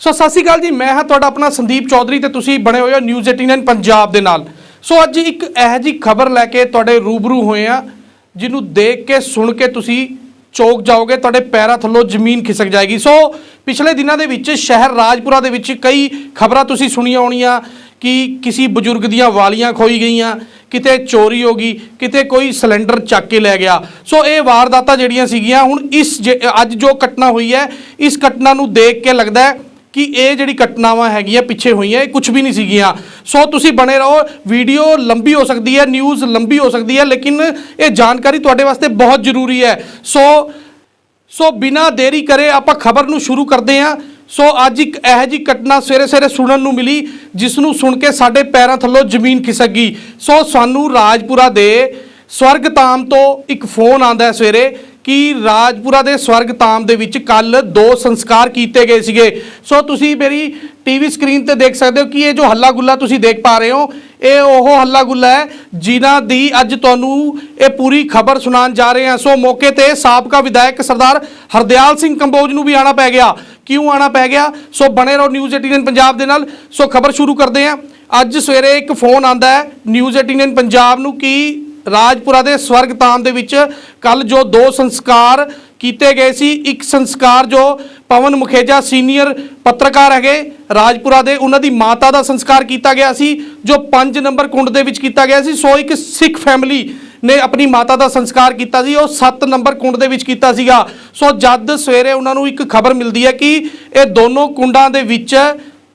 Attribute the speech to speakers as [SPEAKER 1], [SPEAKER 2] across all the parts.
[SPEAKER 1] ਸੋ ਸਤਿ ਸ਼੍ਰੀ ਅਕਾਲ ਜੀ, ਮੈਂ ਹਾਂ ਤੁਹਾਡਾ ਆਪਣਾ ਸੰਦੀਪ ਚੌਧਰੀ ਤੇ ਤੁਸੀਂ ਬਣੇ ਹੋਏ ਹੋ ਨਿਊਜ਼ 18 ਪੰਜਾਬ ਦੇ ਨਾਲ। ਸੋ ਅੱਜ ਇੱਕ ਇਹੋ ਜੀ ਖਬਰ ਲੈ ਕੇ ਤੁਹਾਡੇ ਰੂਬਰੂ ਹੋਏ ਆ ਜਿਹਨੂੰ ਦੇਖ ਕੇ, ਸੁਣ ਕੇ ਤੁਸੀਂ ਚੌਕ ਜਾਓਗੇ, ਤੁਹਾਡੇ ਪੈਰਾਂ ਥੱਲੋਂ ਜ਼ਮੀਨ ਖਿਸਕ ਜਾਏਗੀ। ਸੋ ਪਿਛਲੇ ਦਿਨਾਂ ਦੇ ਵਿੱਚ ਸ਼ਹਿਰ ਰਾਜਪੁਰਾ ਦੇ ਵਿੱਚ ਕਈ ਖਬਰਾਂ ਤੁਸੀਂ ਸੁਣੀਆਂ ਹੋਣੀਆਂ ਕਿ ਕਿਸੇ ਬਜ਼ੁਰਗ ਦੀਆਂ ਵਾਲੀਆਂ ਖੋਈ ਗਈਆਂ, ਕਿਤੇ ਚੋਰੀ ਹੋ ਗਈ, ਕਿਤੇ ਕੋਈ ਸਿਲੰਡਰ ਚੱਕ ਕੇ ਲੈ ਗਿਆ। ਸੋ ਇਹ ਵਾਰਦਾਤਾਂ ਜਿਹੜੀਆਂ ਸੀਗੀਆਂ, ਹੁਣ ਇਸ ਜੇ- ਅੱਜ ਜੋ ਘਟਨਾ ਹੋਈ ਹੈ, ਇਸ ਘਟਨਾ ਨੂੰ ਦੇਖ ਕੇ ਲੱਗਦਾ ਹੈ ਕਿ ਇਹ ਜਿਹੜੀ ਘਟਨਾਵਾਂ ਹੈਗੀਆਂ ਪਿੱਛੇ ਹੋਈਆਂ, ਇਹ ਕੁਝ ਵੀ ਨਹੀਂ ਸੀਗੀਆਂ। ਸੋ ਤੁਸੀਂ ਬਣੇ ਰਹੋ, ਵੀਡੀਓ ਲੰਬੀ ਹੋ ਸਕਦੀ ਹੈ ਨਿਊਜ਼ ਲੰਬੀ ਹੋ ਸਕਦੀ ਹੈ, ਲੇਕਿਨ ਇਹ ਜਾਣਕਾਰੀ ਤੁਹਾਡੇ ਵਾਸਤੇ ਬਹੁਤ ਜ਼ਰੂਰੀ ਹੈ। ਸੋ ਸੋ ਬਿਨਾਂ ਦੇਰੀ ਕਰੇ ਆਪਾਂ ਖਬਰ ਨੂੰ ਸ਼ੁਰੂ ਕਰਦੇ ਹਾਂ। ਸੋ ਅੱਜ ਇੱਕ ਇਹੋ ਜਿਹੀ ਘਟਨਾ ਸਵੇਰੇ ਸਵੇਰੇ ਸੁਣਨ ਨੂੰ ਮਿਲੀ, ਜਿਸ ਨੂੰ ਸੁਣ ਕੇ ਸਾਡੇ ਪੈਰਾਂ ਥੱਲੋਂ ਜ਼ਮੀਨ ਖਿਸਕ ਗਈ। ਸੋ ਸਾਨੂੰ ਰਾਜਪੁਰਾ ਦੇ ਸਵਰਗਤਾਮ ਤੋਂ ਇੱਕ ਫੋਨ ਆਂਦਾ ਸਵੇਰੇ ਕਿ ਰਾਜਪੁਰਾ ਦੇ ਸਵਰਗ ਸਵਰਗਤਾਮ ਦੇ ਵਿੱਚ ਕੱਲ ਦੋ ਸੰਸਕਾਰ ਕੀਤੇ ਗਏ ਸੀਗੇ। ਸੋ ਤੁਸੀਂ ਮੇਰੀ ਟੀਵੀ ਸਕਰੀਨ ਤੇ ਦੇਖ ਸਕਦੇ ਹੋ ਕਿ ਇਹ ਜੋ ਹੱਲਾ ਗੁੱਲਾ ਤੁਸੀਂ ਦੇਖ ਪਾ ਰਹੇ ਹੋ, ਇਹ ਉਹ ਹੱਲਾ ਗੁੱਲਾ ਹੈ ਜਿਨ੍ਹਾਂ ਦੀ ਅੱਜ ਤੁਹਾਨੂੰ ਇਹ ਪੂਰੀ ਖਬਰ ਸੁਣਾਉਣ ਜਾ ਰਹੇ ਹਾਂ। ਸੋ ਮੌਕੇ ਤੇ ਸਾਬਕਾ ਵਿਧਾਇਕ ਸਰਦਾਰ ਹਰਦਿਆਲ ਸਿੰਘ ਕੰਬੋਜ ਨੂੰ ਵੀ ਆਣਾ ਪੈ ਗਿਆ। ਕਿਉਂ ਆਣਾ ਪੈ ਗਿਆ? ਸੋ ਬਣੇ ਰਹੋ ਨਿਊਜ਼ 18 ਪੰਜਾਬ ਦੇ ਨਾਲ। ਸੋ ਖਬਰ ਸ਼ੁਰੂ ਕਰਦੇ ਹਾਂ। ਅੱਜ ਸਵੇਰੇ ਇੱਕ ਫੋਨ ਆਂਦਾ ਹੈ ਨਿਊਜ਼ 18 ਪੰਜਾਬ ਨੂੰ ਕਿ ਰਾਜਪੁਰਾ ਦੇ ਸਵਰਗਤਾਮ ਦੇ ਵਿੱਚ ਕੱਲ ਜੋ ਦੋ ਸੰਸਕਾਰ ਕੀਤੇ ਗਏ ਸੀ, ਇੱਕ ਸੰਸਕਾਰ ਜੋ ਪਵਨ ਮੁਖੇਜਾ ਸੀਨੀਅਰ ਪੱਤਰਕਾਰ ਹੈਗੇ ਰਾਜਪੁਰਾ ਦੇ, ਉਹਨਾਂ ਦੀ ਮਾਤਾ ਦਾ ਸੰਸਕਾਰ ਕੀਤਾ ਗਿਆ ਸੀ, ਜੋ 5 ਨੰਬਰ ਕੁੰਡ ਦੇ ਵਿੱਚ ਕੀਤਾ ਗਿਆ ਸੀ, ਸੋ ਇੱਕ ਸਿੱਖ ਫੈਮਿਲੀ ਨੇ ਆਪਣੀ ਮਾਤਾ ਦਾ ਸੰਸਕਾਰ ਕੀਤਾ ਸੀ, ਉਹ 7 ਨੰਬਰ ਕੁੰਡ ਦੇ ਵਿੱਚ ਕੀਤਾ ਸੀਗਾ। ਸੋ ਜਦ ਸਵੇਰੇ ਉਹਨਾਂ ਨੂੰ ਇੱਕ ਖਬਰ ਮਿਲਦੀ ਹੈ ਕਿ ਇਹ ਦੋਨੋਂ ਕੁੰਡਾਂ ਦੇ ਵਿੱਚ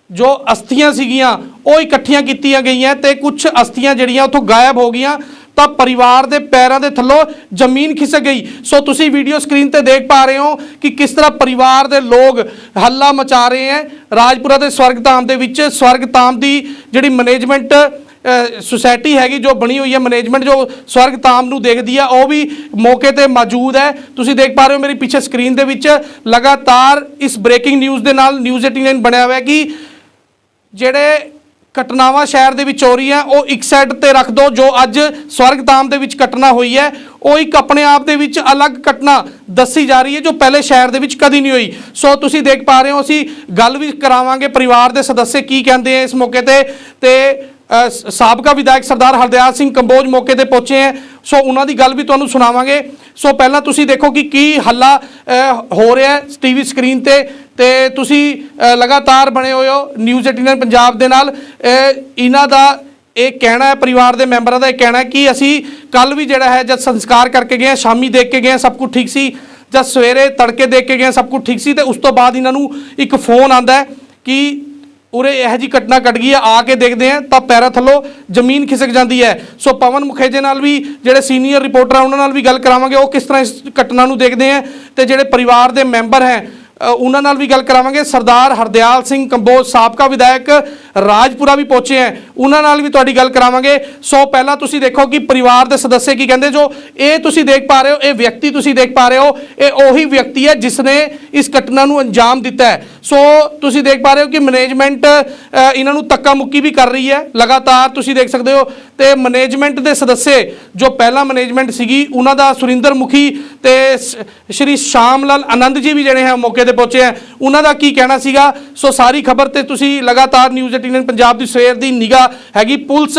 [SPEAKER 1] ਜੋ ਅਸਥੀਆਂ ਸੀਗੀਆਂ, ਉਹ ਇਕੱਠੀਆਂ ਕੀਤੀਆਂ ਗਈਆਂ ਤੇ ਕੁਝ ਅਸਥੀਆਂ ਜਿਹੜੀਆਂ ਉੱਥੋਂ ਗਾਇਬ ਹੋ ਗਈਆਂ। ਤਾਂ ਪਰਿਵਾਰ ਦੇ ਪੈਰਾਂ ਦੇ ਥੱਲੋਂ ਜ਼ਮੀਨ ਖਿਸਕ ਗਈ। ਸੋ ਤੁਸੀਂ ਵੀਡੀਓ ਸਕਰੀਨ ਤੇ ਦੇਖ ਪਾ ਰਹੇ ਹੋ ਕਿ ਕਿਸ ਤਰ੍ਹਾਂ ਪਰਿਵਾਰ ਦੇ ਲੋਕ ਹੱਲਾ ਮਚਾ ਰਹੇ ਹੈ। ਰਾਜਪੁਰਾ ਦੇ ਸਵਰਗਧਾਮ ਦੇ ਵਿੱਚ ਸਵਰਗਧਾਮ ਦੀ ਜਿਹੜੀ ਮੈਨੇਜਮੈਂਟ ਸੁਸਾਇਟੀ ਹੈਗੀ, ਜੋ ਬਣੀ ਹੋਈ ਹੈ ਮੈਨੇਜਮੈਂਟ ਜੋ ਸਵਰਗਧਾਮ ਨੂੰ ਦੇਖਦੀ ਆ, ਉਹ ਵੀ ਮੌਕੇ ਤੇ ਮੌਜੂਦ ਹੈ। ਤੁਸੀਂ ਦੇਖ ਪਾ ਰਹੇ ਹੋ ਮੇਰੀ ਪਿੱਛੇ ਸਕਰੀਨ ਦੇ ਵਿੱਚ ਲਗਾਤਾਰ ਇਸ ਬ੍ਰੇਕਿੰਗ ਨਿਊਜ਼ ਦੇ ਨਾਲ ਨਿਊਜ਼ 18 ਬਣਿਆ ਹੋਇਆ ਕਿ ਜਿਹੜੇ ਘਟਨਾਵਾਂ ਸ਼ਹਿਰ ਦੇ ਵਿੱਚ ਹੋ ਰਹੀਆਂ ਉਹ ਇੱਕ ਸਾਈਡ ਤੇ ਰੱਖ ਦੋ, ਜੋ ਅੱਜ ਸਵਰਗਧਾਮ ਦੇ ਵਿੱਚ ਘਟਨਾ ਹੋਈ ਹੈ। ਉਹ ਇੱਕ ਆਪਣੇ ਆਪ ਦੇ ਵਿੱਚ ਅਲੱਗ ਘਟਨਾ ਦੱਸੀ ਜਾ ਰਹੀ ਹੈ, ਜੋ ਪਹਿਲੇ ਸ਼ਹਿਰ ਦੇ ਵਿੱਚ ਕਦੀ ਨਹੀਂ ਹੋਈ। ਸੋ ਤੁਸੀਂ ਦੇਖ ਪਾ ਰਹੇ ਹੋ, ਅਸੀਂ ਗੱਲ ਵੀ ਕਰਾਵਾਂਗੇ ਪਰਿਵਾਰ ਦੇ ਸਦੱਸੇ ਕੀ ਕਹਿੰਦੇ ਆ ਇਸ ਮੌਕੇ ਤੇ। ਤੇ ਸਾਬਕਾ ਵਿਧਾਇਕ ਸਰਦਾਰ ਹਰਦਿਆਲ ਸਿੰਘ ਕੰਬੋਜ ਮੌਕੇ ਤੇ ਪਹੁੰਚੇ ਹੈ। ਸੋ ਉਹਨਾਂ ਦੀ ਗੱਲ ਵੀ ਤੁਹਾਨੂੰ ਸੁਣਾਵਾਂਗੇ। ਸੋ ਪਹਿਲਾਂ ਤੁਸੀਂ ਦੇਖੋ ਕਿ ਕੀ ਹੱਲਾ ਹੋ ਰਿਹਾ ਹੈ ਟੀਵੀ ਸਕਰੀਨ ਤੇ। ਤੇ ਤੁਸੀਂ ਲਗਾਤਾਰ ਬਣੇ ਹੋਏ ਹੋ ਨਿਊਜ਼ 18 ਪੰਜਾਬ ਦੇ ਨਾਲ। ਇਹਨਾਂ ਦਾ ਇਹ ਕਹਿਣਾ ਹੈ ਪਰਿਵਾਰ ਦੇ ਮੈਂਬਰਾਂ ਦਾ ਇਹ ਕਹਿਣਾ ਕਿ ਅਸੀਂ ਕੱਲ ਵੀ ਜਿਹੜਾ ਹੈ ਜਦ ਸੰਸਕਾਰ ਕਰਕੇ ਗਏ ਹਾਂ, ਸ਼ਾਮੀ ਦੇਖ ਕੇ ਗਏ ਹਾਂ, ਸਭ ਕੁਝ ਠੀਕ ਸੀ। ਜਦ ਸਵੇਰੇ ਤੜਕੇ ਦੇਖ ਕੇ ਗਏ ਹਾਂ, ਸਭ ਕੁਝ ਠੀਕ ਸੀ ਤੇ ਉਸ ਤੋਂ ਬਾਅਦ ਇਹਨਾਂ ਨੂੰ ਇੱਕ ਫੋਨ ਆਂਦਾ ਹੈ ਕਿ ਉਰੇ ਇਹੋ ਜੀ ਘਟਨਾ ਘਟ ਗਈ ਹੈ, ਆ ਕੇ ਦੇਖਦੇ ਆ ਤਾਂ ਪੈਰਾਂ ਥੱਲੋਂ ਜ਼ਮੀਨ ਖਿਸਕ ਜਾਂਦੀ ਹੈ। ਸੋ ਪਵਨ ਮੁਖੇਜੇ ਨਾਲ ਵੀ ਜਿਹੜੇ ਸੀਨੀਅਰ ਰਿਪੋਰਟਰ ਆ, ਉਹਨਾਂ ਨਾਲ ਵੀ ਗੱਲ ਕਰਾਵਾਂਗੇ। ਉਹ ਕਿਸ ਤਰ੍ਹਾਂ ਇਸ ਘਟਨਾ ਨੂੰ ਦੇਖਦੇ ਆ ਤੇ ਜਿਹੜੇ ਪਰਿਵਾਰ ਦੇ ਮੈਂਬਰ ਹੈ ਉਹਨਾਂ ਨਾਲ ਵੀ ਗੱਲ ਕਰਾਵਾਂਗੇ। ਸਰਦਾਰ ਹਰਦਿਆਲ ਸਿੰਘ ਕੰਬੋਜ, ਸਾਬਕਾ ਵਿਧਾਇਕ ਰਾਜਪੁਰਾ ਵੀ ਪਹੁੰਚੇ ਹੈ, ਉਹਨਾਂ ਨਾਲ ਵੀ ਤੁਹਾਡੀ ਗੱਲ ਕਰਾਵਾਂਗੇ। ਸੋ ਪਹਿਲਾਂ ਤੁਸੀਂ ਦੇਖੋ ਕਿ ਪਰਿਵਾਰ ਦੇ ਸਦੱਸੇ ਕੀ ਕਹਿੰਦੇ ਜੋ, ਇਹ ਤੁਸੀਂ ਦੇਖ ਪਾ ਰਹੇ ਹੋ, ਇਹ ਵਿਅਕਤੀ ਤੁਸੀਂ ਦੇਖ ਪਾ ਰਹੇ ਹੋ, ਇਹ ਉਹੀ ਵਿਅਕਤੀ ਹੈ ਜਿਸ ਨੇ ਇਸ ਘਟਨਾ ਨੂੰ ਅੰਜਾਮ ਦਿੱਤਾ ਹੈ। ਸੋ ਤੁਸੀਂ ਦੇਖ ਪਾ ਰਹੇ ਹੋ ਕਿ ਮੈਨੇਜਮੈਂਟ ਇਹਨਾਂ ਨੂੰ ਤੱਕਾ ਮੁੱਕੀ ਵੀ ਕਰ ਰਹੀ ਹੈ। ਲਗਾਤਾਰ ਤੁਸੀਂ ਦੇਖ ਸਕਦੇ ਹੋ ਤੇ ਮੈਨੇਜਮੈਂਟ ਦੇ ਸਦੱਸੇ ਜੋ ਪਹਿਲਾ ਮੈਨੇਜਮੈਂਟ ਸੀਗੀ, ਉਹਨਾਂ ਦਾ ਸੁਰਿੰਦਰ ਮੁਖੀ ਤੇ ਸ- ਸ਼੍ਰੀ ਸ਼ਾਮ ਲਾਲ ਆਨੰਦ ਜੀ ਵੀ ਜਿਹੜੇ ਹੈ ਮੌਕੇ ਤੇ ਪਹੁੰਚੇ ਹੈ ਉਹਨਾਂ ਦਾ ਕੀ ਕਹਿਣਾ ਸੀਗਾ? ਸੋ ਸਾਰੀ ਖਬਰ ਤੇ ਤੁਸੀਂ ਲਗਾਤਾਰ ਨਿਊਜ਼ 18 ਪੰਜਾਬ ਦੀ ਸਵੇਰ ਦੀ ਨਿਗਾਹ ਹੈਗੀ। ਪੁਲਿਸ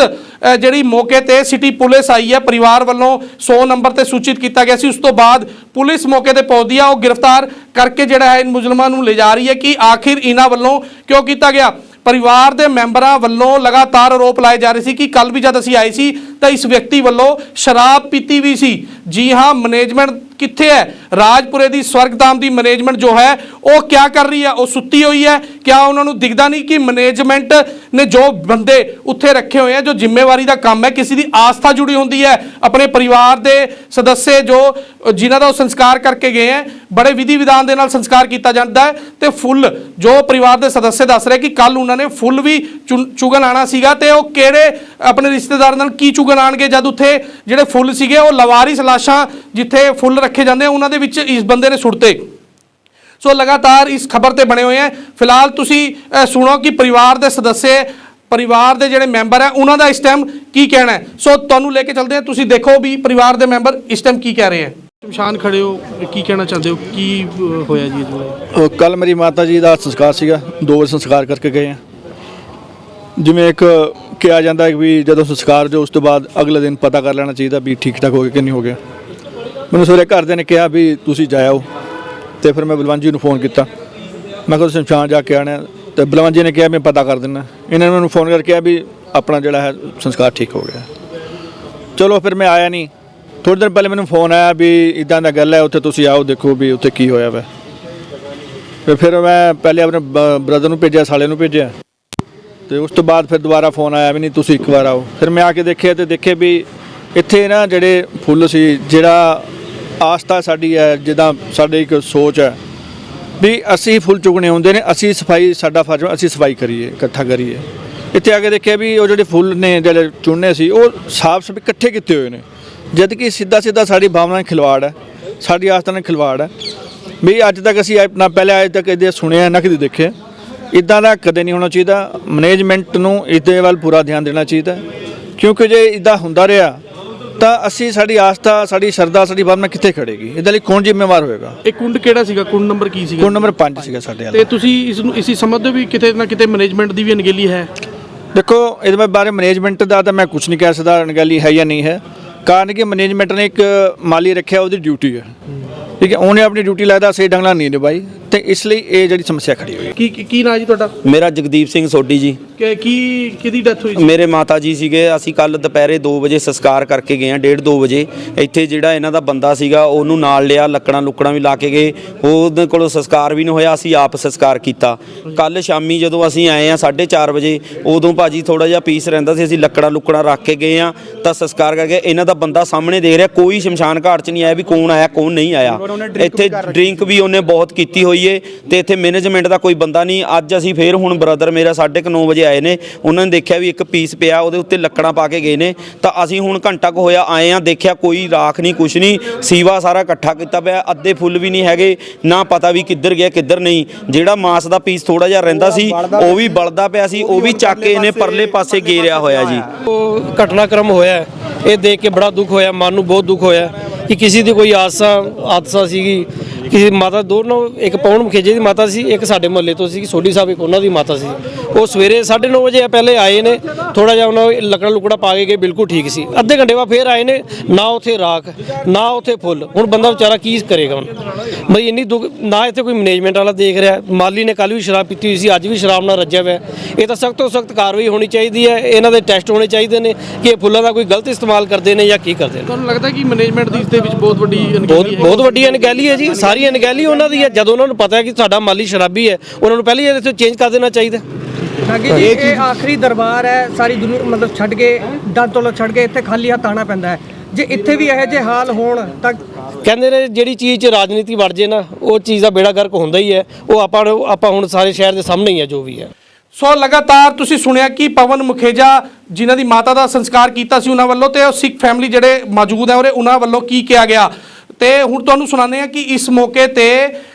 [SPEAKER 1] ਜਿਹੜੀ ਮੌਕੇ ਤੇ ਸਿਟੀ ਪੁਲਿਸ ਆਈ ਹੈ, ਪਰਿਵਾਰ ਵੱਲੋਂ 100 ਨੰਬਰ ਤੇ ਸੂਚਿਤ ਕੀਤਾ ਗਿਆ ਸੀ। ਉਸ ਤੋਂ ਬਾਅਦ ਪੁਲਿਸ ਮੌਕੇ ਤੇ ਪਹੁੰਚਦੀ ਆ। ਉਹ ਗ੍ਰਿਫਤਾਰ ਕਰਕੇ ਜਿਹੜਾ ਹੈ ਇਨ ਮੁਜਰਮਾਂ ਨੂੰ ਲੈ ਜਾ ਰਹੀ ਹੈ ਕਿ ਆਖਿਰ ਇਹਨਾਂ ਵੱਲੋਂ ਕਿਉਂ ਕੀਤਾ ਗਿਆ? ਪਰਿਵਾਰ ਦੇ ਮੈਂਬਰਾਂ ਵੱਲੋਂ ਲਗਾਤਾਰ ਆਰੋਪ ਲਾਏ ਜਾ ਰਹੇ ਸੀ ਕਿ ਕੱਲ ਵੀ ਜਦ ਅਸੀਂ ਆਏ ਸੀ ਤਾਂ ਇਸ ਵਿਅਕਤੀ ਵੱਲੋਂ ਸ਼ਰਾਬ ਪੀਤੀ ਵੀ ਸੀ। ਜੀ ਹਾਂ, ਮੈਨੇਜਮੈਂਟ ਕਿੱਥੇ ਹੈ? ਰਾਜਪੁਰੇ ਦੀ ਸਵਰਗਧਾਮ ਦੀ ਮੈਨੇਜਮੈਂਟ ਜੋ ਹੈ, ਉਹ ਕਿਆ ਕਰ ਰਹੀ ਹੈ? ਉਹ ਸੁੱਤੀ ਹੋਈ ਹੈ। ਕਿਆ ਉਹਨਾਂ ਨੂੰ ਦਿਖਦਾ ਨਹੀਂ ਕਿ ਮੈਨੇਜਮੈਂਟ ਨੇ ਜੋ ਬੰਦੇ ਉੱਥੇ ਰੱਖੇ ਹੋਏ ਆ, ਜੋ ਜ਼ਿੰਮੇਵਾਰੀ ਦਾ ਕੰਮ ਹੈ, ਕਿਸੇ ਦੀ ਆਸਥਾ ਜੁੜੀ ਹੁੰਦੀ ਹੈ। ਆਪਣੇ ਪਰਿਵਾਰ ਦੇ ਸਦੱਸੇ ਜੋ, ਜਿਨ੍ਹਾਂ ਦਾ ਉਹ ਸੰਸਕਾਰ ਕਰਕੇ ਗਏ ਹੈ, ਬੜੇ ਵਿਧੀ ਵਿਧਾਨ ਦੇ ਨਾਲ ਸੰਸਕਾਰ ਕੀਤਾ ਜਾਂਦਾ ਹੈ। ਤੇ ਫੁੱਲ ਜੋ ਪਰਿਵਾਰ ਦੇ ਸਦੱਸੇ ਦੱਸ ਰਹੇ ਕਿ ਕੱਲ ਉਹਨਾਂ ਨੇ ਫੁੱਲ ਵੀ ਚੁਣ- ਚੁਗਣ ਆਣਾ ਸੀਗਾ, ਤੇ ਉਹ ਕਿਹੜੇ ਆਪਣੇ ਰਿਸ਼ਤੇਦਾਰ ਨਾਲ ਕੀ ਚੁਗਣ ਆਣਗੇ ਜਦ ਉੱਥੇ ਜਿਹੜੇ ਫੁੱਲ ਸੀਗੇ ਉਹ ਲਵਾਰਿਸ ਲਾਸ਼ਾਂ ਜਿੱਥੇ ਫੁੱਲ ਰੱਖੇ ਜਾਂਦੇ ਉਹਨਾਂ ਦੇ ਵਿੱਚ ਇਸ ਬੰਦੇ ਨੇ ਸੁੱਟਤੇ। ਸੋ ਲਗਾਤਾਰ ਇਸ ਖਬਰ ਤੇ ਬਣੇ ਹੋਏ ਆ। ਫਿਲਹਾਲ ਤੁਸੀਂ ਸੁਣੋ ਕਿ ਪਰਿਵਾਰ ਦੇ ਸਦੱਸੇ, ਪਰਿਵਾਰ ਦੇ ਜਿਹੜੇ ਮੈਂਬਰ ਹੈ ਉਹਨਾਂ ਦਾ ਇਸ ਟਾਈਮ ਕੀ ਕਹਿਣਾ ਹੈ? ਸੋ ਤੁਹਾਨੂੰ ਲੈ ਕੇ ਚੱਲਦੇ ਹਾਂ ਤੁਸੀਂ ਦੇਖੋ ਵੀ ਪਰਿਵਾਰ ਦੇ ਮੈਂਬਰ ਇਸ ਟਾਈਮ ਕੀ ਕਹਿ ਰਹੇ ਹੈ ਸ਼ਮਸ਼ਾਨ ਖੜੇ ਹੋ, ਕੀ ਕਹਿਣਾ ਚਾਹੁੰਦੇ ਹੋ? ਕੀ ਹੋਇਆ ਜੀ
[SPEAKER 2] ਕੱਲ ਮੇਰੀ ਮਾਤਾ ਜੀ ਦਾ ਸੰਸਕਾਰ ਸੀਗਾ। ਦੋ ਵਾਰ ਸੰਸਕਾਰ ਕਰਕੇ ਗਏ ਆ। ਜਿਵੇਂ ਇੱਕ ਕਿਹਾ ਜਾਂਦਾ ਹੈ ਵੀ ਜਦੋਂ ਸੰਸਕਾਰ ਜੋ ਉਸ ਤੋਂ ਬਾਅਦ ਅਗਲੇ ਦਿਨ ਪਤਾ ਕਰ ਲੈਣਾ ਚਾਹੀਦਾ ਵੀ ਠੀਕ ਠਾਕ ਹੋ ਗਿਆ ਕਿ ਨਹੀਂ ਹੋ ਗਿਆ। ਮੈਨੂੰ ਸਵੇਰੇ ਘਰਦਿਆਂ ਨੇ ਕਿਹਾ ਵੀ ਤੁਸੀਂ ਜਾਇਓ ਤੇ ਫਿਰ ਮੈਂ ਬਲਵੰਤ ਜੀ ਨੂੰ ਫੋਨ ਕੀਤਾ। ਮੈਂ ਕਿਹਾ ਸ਼ਮਸ਼ਾਨ ਜਾ ਕੇ ਆਣਾ ਤੇ ਬਲਵੰਤ ਜੀ ਨੇ ਕਿਹਾ ਮੈਂ ਪਤਾ ਕਰ ਦਿੰਦਾ। ਇਹਨਾਂ ਨੇ ਮੈਨੂੰ ਫੋਨ ਕਰਕੇ ਕਿਹਾ ਵੀ ਆਪਣਾ ਜਿਹੜਾ ਹੈ ਸੰਸਕਾਰ ਠੀਕ ਹੋ ਗਿਆ। ਚਲੋ ਫਿਰ ਮੈਂ ਆਇਆ ਨਹੀਂ। ਥੋੜੀ ਦਿਨ ਪਹਿਲੇ ਮੈਨੂੰ ਫੋਨ ਆਇਆ ਵੀ ਇਦਾਂ ਦਾ ਗੱਲ ਹੈ, ਉੱਥੇ ਤੁਸੀਂ ਆਓ, ਦੇਖੋ ਵੀ ਉੱਥੇ ਕੀ ਹੋਇਆ ਵਾ। ਫਿਰ ਮੈਂ ਪਹਿਲੇ ਆਪਣੇ ਬ੍ਰਦਰ ਨੂੰ ਭੇਜਿਆ, ਸਾਲੇ ਨੂੰ ਭੇਜਿਆ। ਤੇ ਉਸ ਤੋਂ ਬਾਅਦ ਫਿਰ ਦੁਬਾਰਾ ਫੋਨ ਆਇਆ ਵੀ ਨਹੀਂ, ਤੁਸੀਂ ਇੱਕ ਵਾਰ ਆਓ। ਫਿਰ ਮੈਂ ਆ ਕੇ ਦੇਖਿਆ ਤੇ ਦੇਖੇ ਵੀ ਇੱਥੇ ਨਾ ਜਿਹੜੇ ਫੁੱਲ ਸੀ, ਜਿਹੜਾ ਆਸਥਾ ਸਾਡੀ ਹੈ, ਜਿੱਦਾਂ ਸਾਡੀ ਇੱਕ ਸੋਚ ਹੈ ਵੀ ਅਸੀਂ ਫੁੱਲ ਚੁਗਣੇ ਹੁੰਦੇ ਨੇ, ਅਸੀਂ ਸਫ਼ਾਈ, ਸਾਡਾ ਫਰਜ਼ ਅਸੀਂ ਸਫ਼ਾਈ ਕਰੀਏ, ਇਕੱਠਾ ਕਰੀਏ। ਇੱਥੇ ਆ ਕੇ ਦੇਖਿਆ ਵੀ ਉਹ ਜਿਹੜੇ ਫੁੱਲ ਨੇ, ਜਿਹੜੇ ਚੁਣਨੇ ਸੀ, ਉਹ ਸਾਫ਼ ਸਫ਼ਾਈ ਇਕੱਠੇ ਕੀਤੇ ਹੋਏ ਨੇ। ਜਦ ਕਿ ਸਿੱਧਾ ਸਿੱਧਾ ਸਾਡੀ ਭਾਵਨਾ ਨਾਲ ਖਿਲਵਾੜ ਹੈ, ਸਾਡੀ ਆਸਥਾ ਨਾਲ ਖਿਲਵਾੜ ਹੈ। ਵੀ ਅੱਜ ਤੱਕ ਅਸੀਂ ਆਪਣਾ ਪਹਿਲੇ ਅੱਜ ਤੱਕ ਇਹਦੇ ਸੁਣਿਆ, ਨਾ ਕਦੇ ਦੇਖਿਆ। ਇਦਾਂ ਦਾ ਕਦੇ ਨਹੀਂ ਹੋਣਾ ਚਾਹੀਦਾ। ਮੈਨੇਜਮੈਂਟ ਨੂੰ ਇਹਦੇ ਵੱਲ ਪੂਰਾ ਧਿਆਨ ਦੇਣਾ ਚਾਹੀਦਾ ਕਿਉਂਕਿ ਜੇ ਇਦਾਂ ਹੁੰਦਾ ਰਿਹਾ ਤਾਂ ਅਸੀਂ ਸਾਡੀ ਆਸਥਾ ਸਾਡੀ ਸ਼ਰਧਾ ਸਾਡੀ ਭਾਵਨਾ ਕਿੱਥੇ ਖੜੇਗੀ ਇਹਦੇ ਲਈ ਕੌਣ ਜ਼ਿੰਮੇਵਾਰ ਹੋਏਗਾ?
[SPEAKER 1] ਇਹ ਕੁੰਡ ਕਿਹੜਾ ਸੀਗਾ? ਕੁੰਡ ਨੰਬਰ ਕੀ ਸੀਗਾ?
[SPEAKER 2] ਕੋਡ ਨੰਬਰ 5 ਸੀਗਾ ਸਾਡੇ ਵਾਲਾ।
[SPEAKER 1] ਤੇ ਤੁਸੀਂ ਇਸ ਨੂੰ ਇਸੀ ਸਮਝਦੇ ਹੋ ਵੀ ਕਿਤੇ ਨਾ ਕਿਤੇ ਮੈਨੇਜਮੈਂਟ ਦੀ ਵੀ ਅਣਗਹਿਲੀ ਹੈ?
[SPEAKER 2] ਦੇਖੋ ਇਹਦੇ ਬਾਰੇ ਮੈਨੇਜਮੈਂਟ ਦਾ ਤਾਂ ਮੈਂ ਕੁਝ ਨਹੀਂ ਕਹਿ ਸਕਦਾ ਅਣਗਹਿਲੀ ਹੈ ਜਾਂ ਨਹੀਂ ਹੈ। ਕਾਰਨ ਕਿ ਮੈਨੇਜਮੈਂਟ ਨੇ ਇੱਕ ਮਾਲੀ ਰੱਖਿਆ ਉਹਦੀ ਡਿਊਟੀ ਹੈ। ਠੀਕ ਹੈ ਉਹਨੇ ਆਪਣੀ ਡਿਊਟੀ ਲੱਗਦਾ ਸਹੀ ਢੰਗ ਨਾਲ ਨਹੀਂ ਨਿਭਾਈ ਤੇ ਇਸ ਲਈ ਇਹ ਜਿਹੜੀ ਸਮੱਸਿਆ ਖੜੀ ਹੋਈ
[SPEAKER 1] ਕੀ ਕੀ- ਕੀ ਨਾਂ ਜੀ ਤੁਹਾਡਾ?
[SPEAKER 3] ਮੇਰਾ ਜਗਦੀਪ ਸਿੰਘ ਸੋਢੀ ਜੀ।
[SPEAKER 1] ਕਿ ਕੀ ਕਿਹਦੀ ਡੈਥ ਹੋਈ ਸੀ?
[SPEAKER 3] ਮੇਰੇ ਮਾਤਾ ਜੀ ਸੀਗੇ। ਅਸੀਂ ਕੱਲ ਦੁਪਹਿਰੇ 2 ਵਜੇ ਸੰਸਕਾਰ ਕਰਕੇ ਗਏ ਆ 1:30 2 ਵਜੇ। ਇੱਥੇ ਜਿਹੜਾ ਇਹਨਾਂ ਦਾ ਬੰਦਾ ਸੀਗਾ ਉਹਨੂੰ ਨਾਲ ਲਿਆ ਲੱਕੜਾਂ ਲੁੱਕੜਾਂ ਵੀ ਲਾ ਕੇ ਗਏ। ਉਹਦੇ ਕੋਲੋਂ ਸੰਸਕਾਰ ਵੀ ਨਹੀਂ ਹੋਇਆ ਅਸੀਂ ਆਪ ਸੰਸਕਾਰ ਕੀਤਾ। ਕੱਲ ਸ਼ਾਮੀ ਜਦੋਂ ਅਸੀਂ ਆਏ ਆ 4:30 ਵਜੇ ਉਦੋਂ ਭਾਜੀ ਥੋੜਾ ਜਿਹਾ ਪੀਸ ਰਹਿੰਦਾ ਸੀ। ਅਸੀਂ ਲੱਕੜਾਂ ਲੁੱਕੜਾਂ ਰੱਖ ਕੇ ਗਏ ਆ ਤਾਂ ਸੰਸਕਾਰ ਕਰਕੇ ਇਹਨਾਂ ਦਾ ਬੰਦਾ ਸਾਹਮਣੇ ਦੇਖ ਰਿਹਾ। ਕੋਈ ਸ਼ਮਸ਼ਾਨ ਘਾਟ 'ਚ ਨਹੀਂ ਆਇਆ ਵੀ ਕੌਣ ਆਇਆ ਕੌਣ ਨਹੀਂ ਆਇਆ। ਇੱਥੇ ਡਰਿੰਕ ਵੀ ਉਹਨੇ ਬਹੁਤ ਕੀਤੀ ਹੋਈ ਏ ਤੇ ਇੱਥੇ ਮੈਨੇਜਮੈਂਟ ਦਾ ਕੋਈ ਬੰਦਾ ਨਹੀਂ। ਅੱਜ ਅਸੀਂ ਫੇਰ ਹੁਣ ਬ੍ਰਦਰ ਮੇਰਾ 9:30 ਵਜੇ ਆਏ ਨੇ। ਉਹਨਾਂ ਨੇ ਦੇਖਿਆ ਵੀ ਇੱਕ ਪੀਸ ਪਿਆ ਉਹਦੇ ਉੱਤੇ ਲੱਕੜਾਂ ਪਾ ਕੇ ਗਏ ਨੇ। ਤਾਂ ਅਸੀਂ ਹੁਣ ਘੰਟਾ ਕੁ ਹੋਇਆ ਆਏ ਆ ਦੇਖਿਆ ਕੋਈ ਰਾਖ ਨਹੀਂ ਕੁਛ ਨਹੀਂ। ਸੀਵਾ ਸਾਰਾ ਇਕੱਠਾ ਕੀਤਾ ਪਿਆ ਅੱਧੇ ਫੁੱਲ ਵੀ ਨਹੀਂ ਹੈਗੇ ਨਾ ਪਤਾ ਵੀ ਕਿੱਧਰ ਗਿਆ ਕਿੱਧਰ ਨਹੀਂ। ਜਿਹੜਾ ਮਾਸ ਦਾ ਪੀਸ ਥੋੜਾ ਜਿਹਾ ਰਹਿੰਦਾ ਸੀ ਉਹ ਵੀ ਬਲਦਾ ਪਿਆ ਸੀ ਉਹ ਵੀ ਚੱਕ ਕੇ ਇਹਨੇ ਪਰਲੇ ਪਾਸੇ ਗੇਰਿਆ ਹੋਇਆ ਜੀ।
[SPEAKER 4] ਉਹ ਘਟਨਾਕ੍ਰਮ ਹੋਇਆ। ਇਹ ਦੇਖ ਕੇ ਬੜਾ ਦੁੱਖ ਹੋਇਆ ਮਨ ਨੂੰ ਬਹੁਤ ਦੁੱਖ ਹੋਇਆ। ਕਿ ਕਿਸੇ ਦੀ ਕੋਈ ਆਸਾ, ਆਦਸਾ ਸੀਗੀ, ਕਿਸੇ ਮਾਤਾ ਦੋਨੋਂ ਇੱਕ ਪਵਨ ਮੁਖੇਜੇ ਦੀ ਮਾਤਾ ਸੀ, ਇੱਕ ਸਾਡੇ ਮੁਹੱਲੇ ਤੋਂ ਸੀ ਸੋਢੀ ਸਾਹਿਬ ਇੱਕ ਉਹਨਾਂ ਦੀ ਮਾਤਾ ਸੀ। ਉਹ ਸਵੇਰੇ 9:30 ਵਜੇ ਪਹਿਲੇ ਆਏ ਨੇ ਥੋੜਾ ਜਿਹਾ ਉਹਨਾਂ ਲੱਕੜਾ ਲੁਕੜਾ ਪਾ ਕੇ ਗਏ, ਬਿਲਕੁਲ ਠੀਕ ਸੀ। ਅੱਧੇ ਘੰਟੇ ਬਾਅਦ ਫੇਰ ਆਏ ਨੇ, ਨਾ ਉੱਥੇ ਰਾਖ, ਨਾ ਉੱਥੇ ਫੁੱਲ। ਹੁਣ ਬੰਦਾ ਵਿਚਾਰਾ ਕੀ ਕਰੇਗਾ ਹੁਣ? ਬਈ ਇੰਨੀ ਦੁੱਖ, ਨਾ ਇੱਥੇ ਕੋਈ ਮੈਨੇਜਮੈਂਟ ਵਾਲਾ ਦੇਖ ਰਿਹਾ, ਮਾਲੀ ਨੇ ਕੱਲ ਵੀ ਸ਼ਰਾਬ ਪੀਤੀ ਹੋਈ ਸੀ, ਅੱਜ ਵੀ ਸ਼ਰਾਬ ਨਾਲ ਰੱਜਿਆ ਹੋਇਆ ਇਹ ਤਾਂ ਸਖਤ ਤੋਂ ਸਖਤ ਕਾਰਵਾਈ ਹੋਣੀ ਚਾਹੀਦੀ ਹੈ, ਇਹਨਾਂ ਦੇ ਟੈਸਟ ਹੋਣੇ ਚਾਹੀਦੇ ਨੇ ਕਿ ਇਹ ਫੁੱਲਾਂ ਦਾ ਕੋਈ ਗਲਤ ਇਸਤੇਮਾਲ ਕਰਦੇ ਨੇ ਜਾਂ ਕੀ ਕਰਦੇ ਨੇ।
[SPEAKER 1] ਤੁਹਾਨੂੰ ਲੱਗਦਾ ਕਿ ਮੈਨੇਜਮੈਂਟ ਦੀ ਦੇ ਵਿੱਚ ਬਹੁਤ ਵੱਡੀ
[SPEAKER 4] ਬਹੁਤ
[SPEAKER 1] ਅਣਗਹਿਲੀ ਹੈ
[SPEAKER 4] ਬਹੁਤ ਵੱਡੀ ਅਣਗਹਿਲੀ ਹੈ ਜੀ ਸਾਰੀ ਅਣਗਹਿਲੀ ਉਹਨਾਂ ਦੀ ਹੈ। ਜਦੋਂ ਉਹਨਾਂ ਨੂੰ ਪਤਾ ਹੈ ਕਿ ਸਾਡਾ ਮਾਲੀ ਸ਼ਰਾਬੀ ਹੈ ਉਹਨਾਂ ਨੂੰ ਪਹਿਲੇ ਇਹਦੇ ਤੋਂ ਚੇਂਜ ਕਰ ਦੇਣਾ ਚਾਹੀਦਾ।
[SPEAKER 5] ਜੀ ਇਹ ਆਖਰੀ ਦਰਬਾਰ ਹੈ ਸਾਰੀ ਦੁਨੀਆ ਮਤਲਬ ਛੱਡ ਕੇ ਦਸ ਤੋਲਾ ਛੱਡ ਕੇ ਇੱਥੇ ਖਾਲੀ ਹੱਥ ਆਉਣਾ ਪੈਂਦਾ ਹੈ। ਜੇ ਇੱਥੇ ਵੀ ਇਹੋ ਜਿਹੇ ਹਾਲ ਹੋਣ ਤਾਂ
[SPEAKER 4] ਕਹਿੰਦੇ ਨੇ ਜਿਹੜੀ ਚੀਜ਼ 'ਚ ਰਾਜਨੀਤੀ ਵੜ ਜੇ ਨਾ ਉਹ ਚੀਜ਼ ਦਾ ਬੇੜਾ ਗਰਕ ਹੁੰਦਾ ਹੀ ਹੈ। ਉਹ ਆਪਾਂ ਆਪਾਂ ਹੁਣ ਸਾਰੇ ਸ਼ਹਿਰ ਦੇ ਸਾਹਮਣੇ ਹੀ ਹੈ ਜੋ ਵੀ ਹੈ।
[SPEAKER 1] ਸੋ ਲਗਾਤਾਰ ਤੁਸੀਂ ਸੁਣਿਆ ਕਿ ਪਵਨ ਮੁਖੇਜਾ ਜਿਨ੍ਹਾਂ ਦੀ ਮਾਤਾ ਦਾ ਸੰਸਕਾਰ ਕੀਤਾ ਸੀ ਉਹਨਾਂ ਵੱਲੋਂ ਤੇ ਉਹ ਸਿੱਖ ਫੈਮਿਲੀ ਜਿਹੜੇ ਮੌਜੂਦ ਹੈ ਉਹਦੇ ਉਹਨਾਂ ਵੱਲੋਂ ਕੀ ਕਿਹਾ ਗਿਆ? ਤੇ ਹੁਣ ਤੁਹਾਨੂੰ ਸੁਣਾਉਂਦੇ ਆ ਕਿ ਇਸ ਮੌਕੇ ਤੇ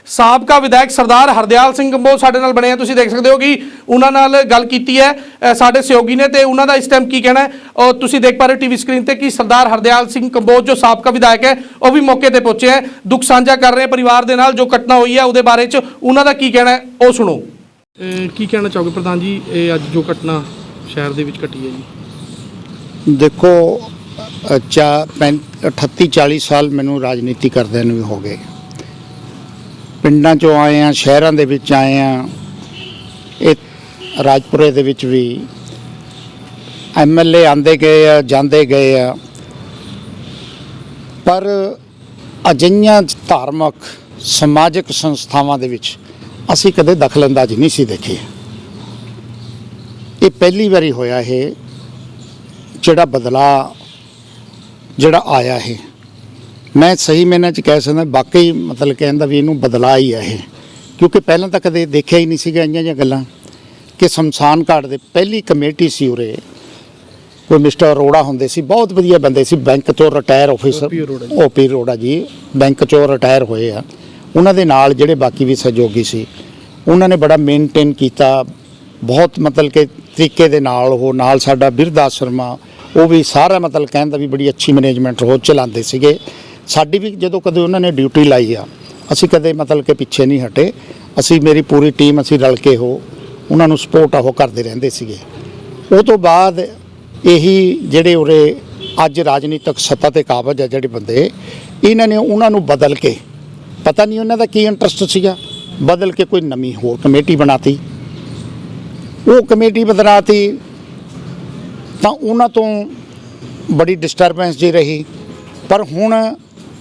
[SPEAKER 1] ਸਾਬਕਾ ਵਿਧਾਇਕ ਸਰਦਾਰ ਹਰਦਿਆਲ ਸਿੰਘ ਕੰਬੋਜ ਸਾਡੇ ਨਾਲ ਬਣੇ ਆ। ਤੁਸੀਂ ਦੇਖ ਸਕਦੇ ਹੋ ਕਿ ਉਹਨਾਂ ਨਾਲ ਗੱਲ ਕੀਤੀ ਹੈ ਸਾਡੇ ਸਹਿਯੋਗੀ ਨੇ ਤੇ ਉਹਨਾਂ ਦਾ ਇਸ ਟਾਈਮ ਕੀ ਕਹਿਣਾ ਹੈ? ਔਰ ਤੁਸੀਂ ਦੇਖ ਪਾ ਰਹੇ ਟੀਵੀ ਸਕਰੀਨ ਤੇ ਕਿ ਸਰਦਾਰ ਹਰਦਿਆਲ ਸਿੰਘ ਕੰਬੋਜ ਜੋ ਸਾਬਕਾ ਵਿਧਾਇਕ ਹੈ, ਉਹ ਵੀ ਮੌਕੇ ਤੇ ਪਹੁੰਚੇ ਹੈ। ਦੁੱਖ ਸਾਂਝਾ ਕਰ ਰਹੇ ਪਰਿਵਾਰ ਦੇ ਨਾਲ ਜੋ ਘਟਨਾ ਹੋਈ ਹੈ ਉਹਦੇ ਬਾਰੇ ਚ ਉਹਨਾਂ ਦਾ ਕੀ ਕਹਿਣਾ ਹੈ, ਉਹ ਸੁਣੋ। ਕੀ ਕਹਿਣਾ ਚਾਹੋਗੇ ਪ੍ਰਧਾਨ ਜੀ? ਇਹ ਅੱਜ ਜੋ ਘਟਨਾ ਸ਼ਹਿਰ ਦੇ ਵਿੱਚ ਘਟੀ ਹੈ ਜੀ।
[SPEAKER 6] ਦੇਖੋ ਅ, ਚਾ 38 40 ਸਾਲ ਮੈਨੂੰ ਰਾਜਨੀਤੀ ਕਰਦਿਆਂ ਨੂੰ ਵੀ ਹੋ ਗਏ। ਪਿੰਡਾਂ ਚੋਂ ਆਏ ਆ ਸ਼ਹਿਰਾਂ ਦੇ ਵਿੱਚ ਆਏ ਆ। ਇਹ ਰਾਜਪੁਰੇ ਦੇ ਵਿੱਚ ਵੀ ਐਮਐਲਏ ਆਂਦੇ ਗਏ ਆ ਜਾਂਦੇ ਗਏ ਆ। ਪਰ ਅਜਿਹੀਆਂ ਧਾਰਮਿਕ ਸਮਾਜਿਕ ਸੰਸਥਾਵਾਂ ਦੇ ਵਿੱਚ ਅਸੀਂ ਕਦੇ ਦਖਲਅੰਦਾਜ਼ੀ ਨਹੀਂ ਸੀ ਦੇਖੀ। ਇਹ ਪਹਿਲੀ ਵਾਰੀ ਹੋਇਆ ਇਹ ਜਿਹੜਾ ਬਦਲਾ ਜਿਹੜਾ ਆਇਆ ਹੈ ਮੈਂ ਸਹੀ ਮੈਨਾਂ ਚ ਕਹਿ ਸਕਦਾ ਵਾਕਈ ਮਤਲਬ ਕਹਿੰਦਾ ਵੀ ਇਹਨੂੰ ਬਦਲਾ ਹੀ ਹੈ ਇਹ। ਕਿਉਂਕਿ ਪਹਿਲਾਂ ਤਾਂ ਕਦੇ ਦੇਖਿਆ ਹੀ ਨਹੀਂ ਸੀਗਾ ਇੰਨੀਆਂ ਜਿਹੀਆਂ ਗੱਲਾਂ ਕਿ ਸ਼ਮਸ਼ਾਨ ਘਾਟ ਦੇ ਪਹਿਲੀ ਕਮੇਟੀ ਸੀ ਉਰੇ। ਕੋਈ ਮਿਸਟਰ ਅਰੋੜਾ ਹੁੰਦੇ ਸੀ ਬਹੁਤ ਵਧੀਆ ਬੰਦੇ ਸੀ ਬੈਂਕ ਤੋਂ retire officer OP Arora ji bank ਚੋਂ ਰਿਟਾਇਰ ਹੋਏ ਆ। ਉਹਨਾਂ ਦੇ ਨਾਲ ਜਿਹੜੇ ਬਾਕੀ ਵੀ ਸਹਿਯੋਗੀ ਸੀ, ਉਹਨਾਂ ਨੇ ਬੜਾ ਮੇਨਟੇਨ ਕੀਤਾ, ਬਹੁਤ ਮਤਲਬ ਕਿ ਤਰੀਕੇ ਦੇ ਨਾਲ ਉਹ ਨਾਲ ਸਾਡਾ ਬਿਰਧ ਆਸ਼ਰਮ ਆ, ਉਹ ਵੀ ਸਾਰਾ ਮਤਲਬ ਕਹਿੰਦਾ ਵੀ ਬੜੀ ਅੱਛੀ ਮੈਨੇਜਮੈਂਟ ਉਹ ਚਲਾਉਂਦੇ ਸੀਗੇ। ਸਾਡੀ ਵੀ ਜਦੋਂ ਕਦੇ ਉਹਨਾਂ ਨੇ ਡਿਊਟੀ ਲਾਈ ਆ, ਅਸੀਂ ਕਦੇ ਮਤਲਬ ਕਿ ਪਿੱਛੇ ਨਹੀਂ ਹਟੇ, ਅਸੀਂ ਮੇਰੀ ਪੂਰੀ ਟੀਮ ਅਸੀਂ ਰਲ ਕੇ ਹੋ ਉਹਨਾਂ ਨੂੰ ਸਪੋਰਟ ਉਹ ਕਰਦੇ ਰਹਿੰਦੇ ਸੀਗੇ। ਉਹ ਤੋਂ ਬਾਅਦ ਇਹੀ ਜਿਹੜੇ ਉਰੇ ਅੱਜ ਰਾਜਨੀਤਿਕ ਸੱਤਾ ਤੇ ਕਾਬਜ ਆ ਜਿਹੜੇ ਬੰਦੇ, ਇਹਨਾਂ ਨੇ ਉਹਨਾਂ ਨੂੰ ਬਦਲ ਕੇ ਪਤਾ ਨਹੀਂ ਉਹਨਾਂ ਦਾ ਕੀ ਇੰਟਰਸਟ ਸੀਗਾ। ਬਦਲ ਕੇ ਕੋਈ ਨਵੀਂ ਹੋਰ ਕਮੇਟੀ ਬਣਾਤੀ। ਉਹ ਕਮੇਟੀ ਬਦਲਾਤੀ ਤਾਂ ਉਹਨਾਂ ਤੋਂ ਬੜੀ ਡਿਸਟਰਬੈਂਸ ਜੀ ਰਹੀ। ਪਰ ਹੁਣ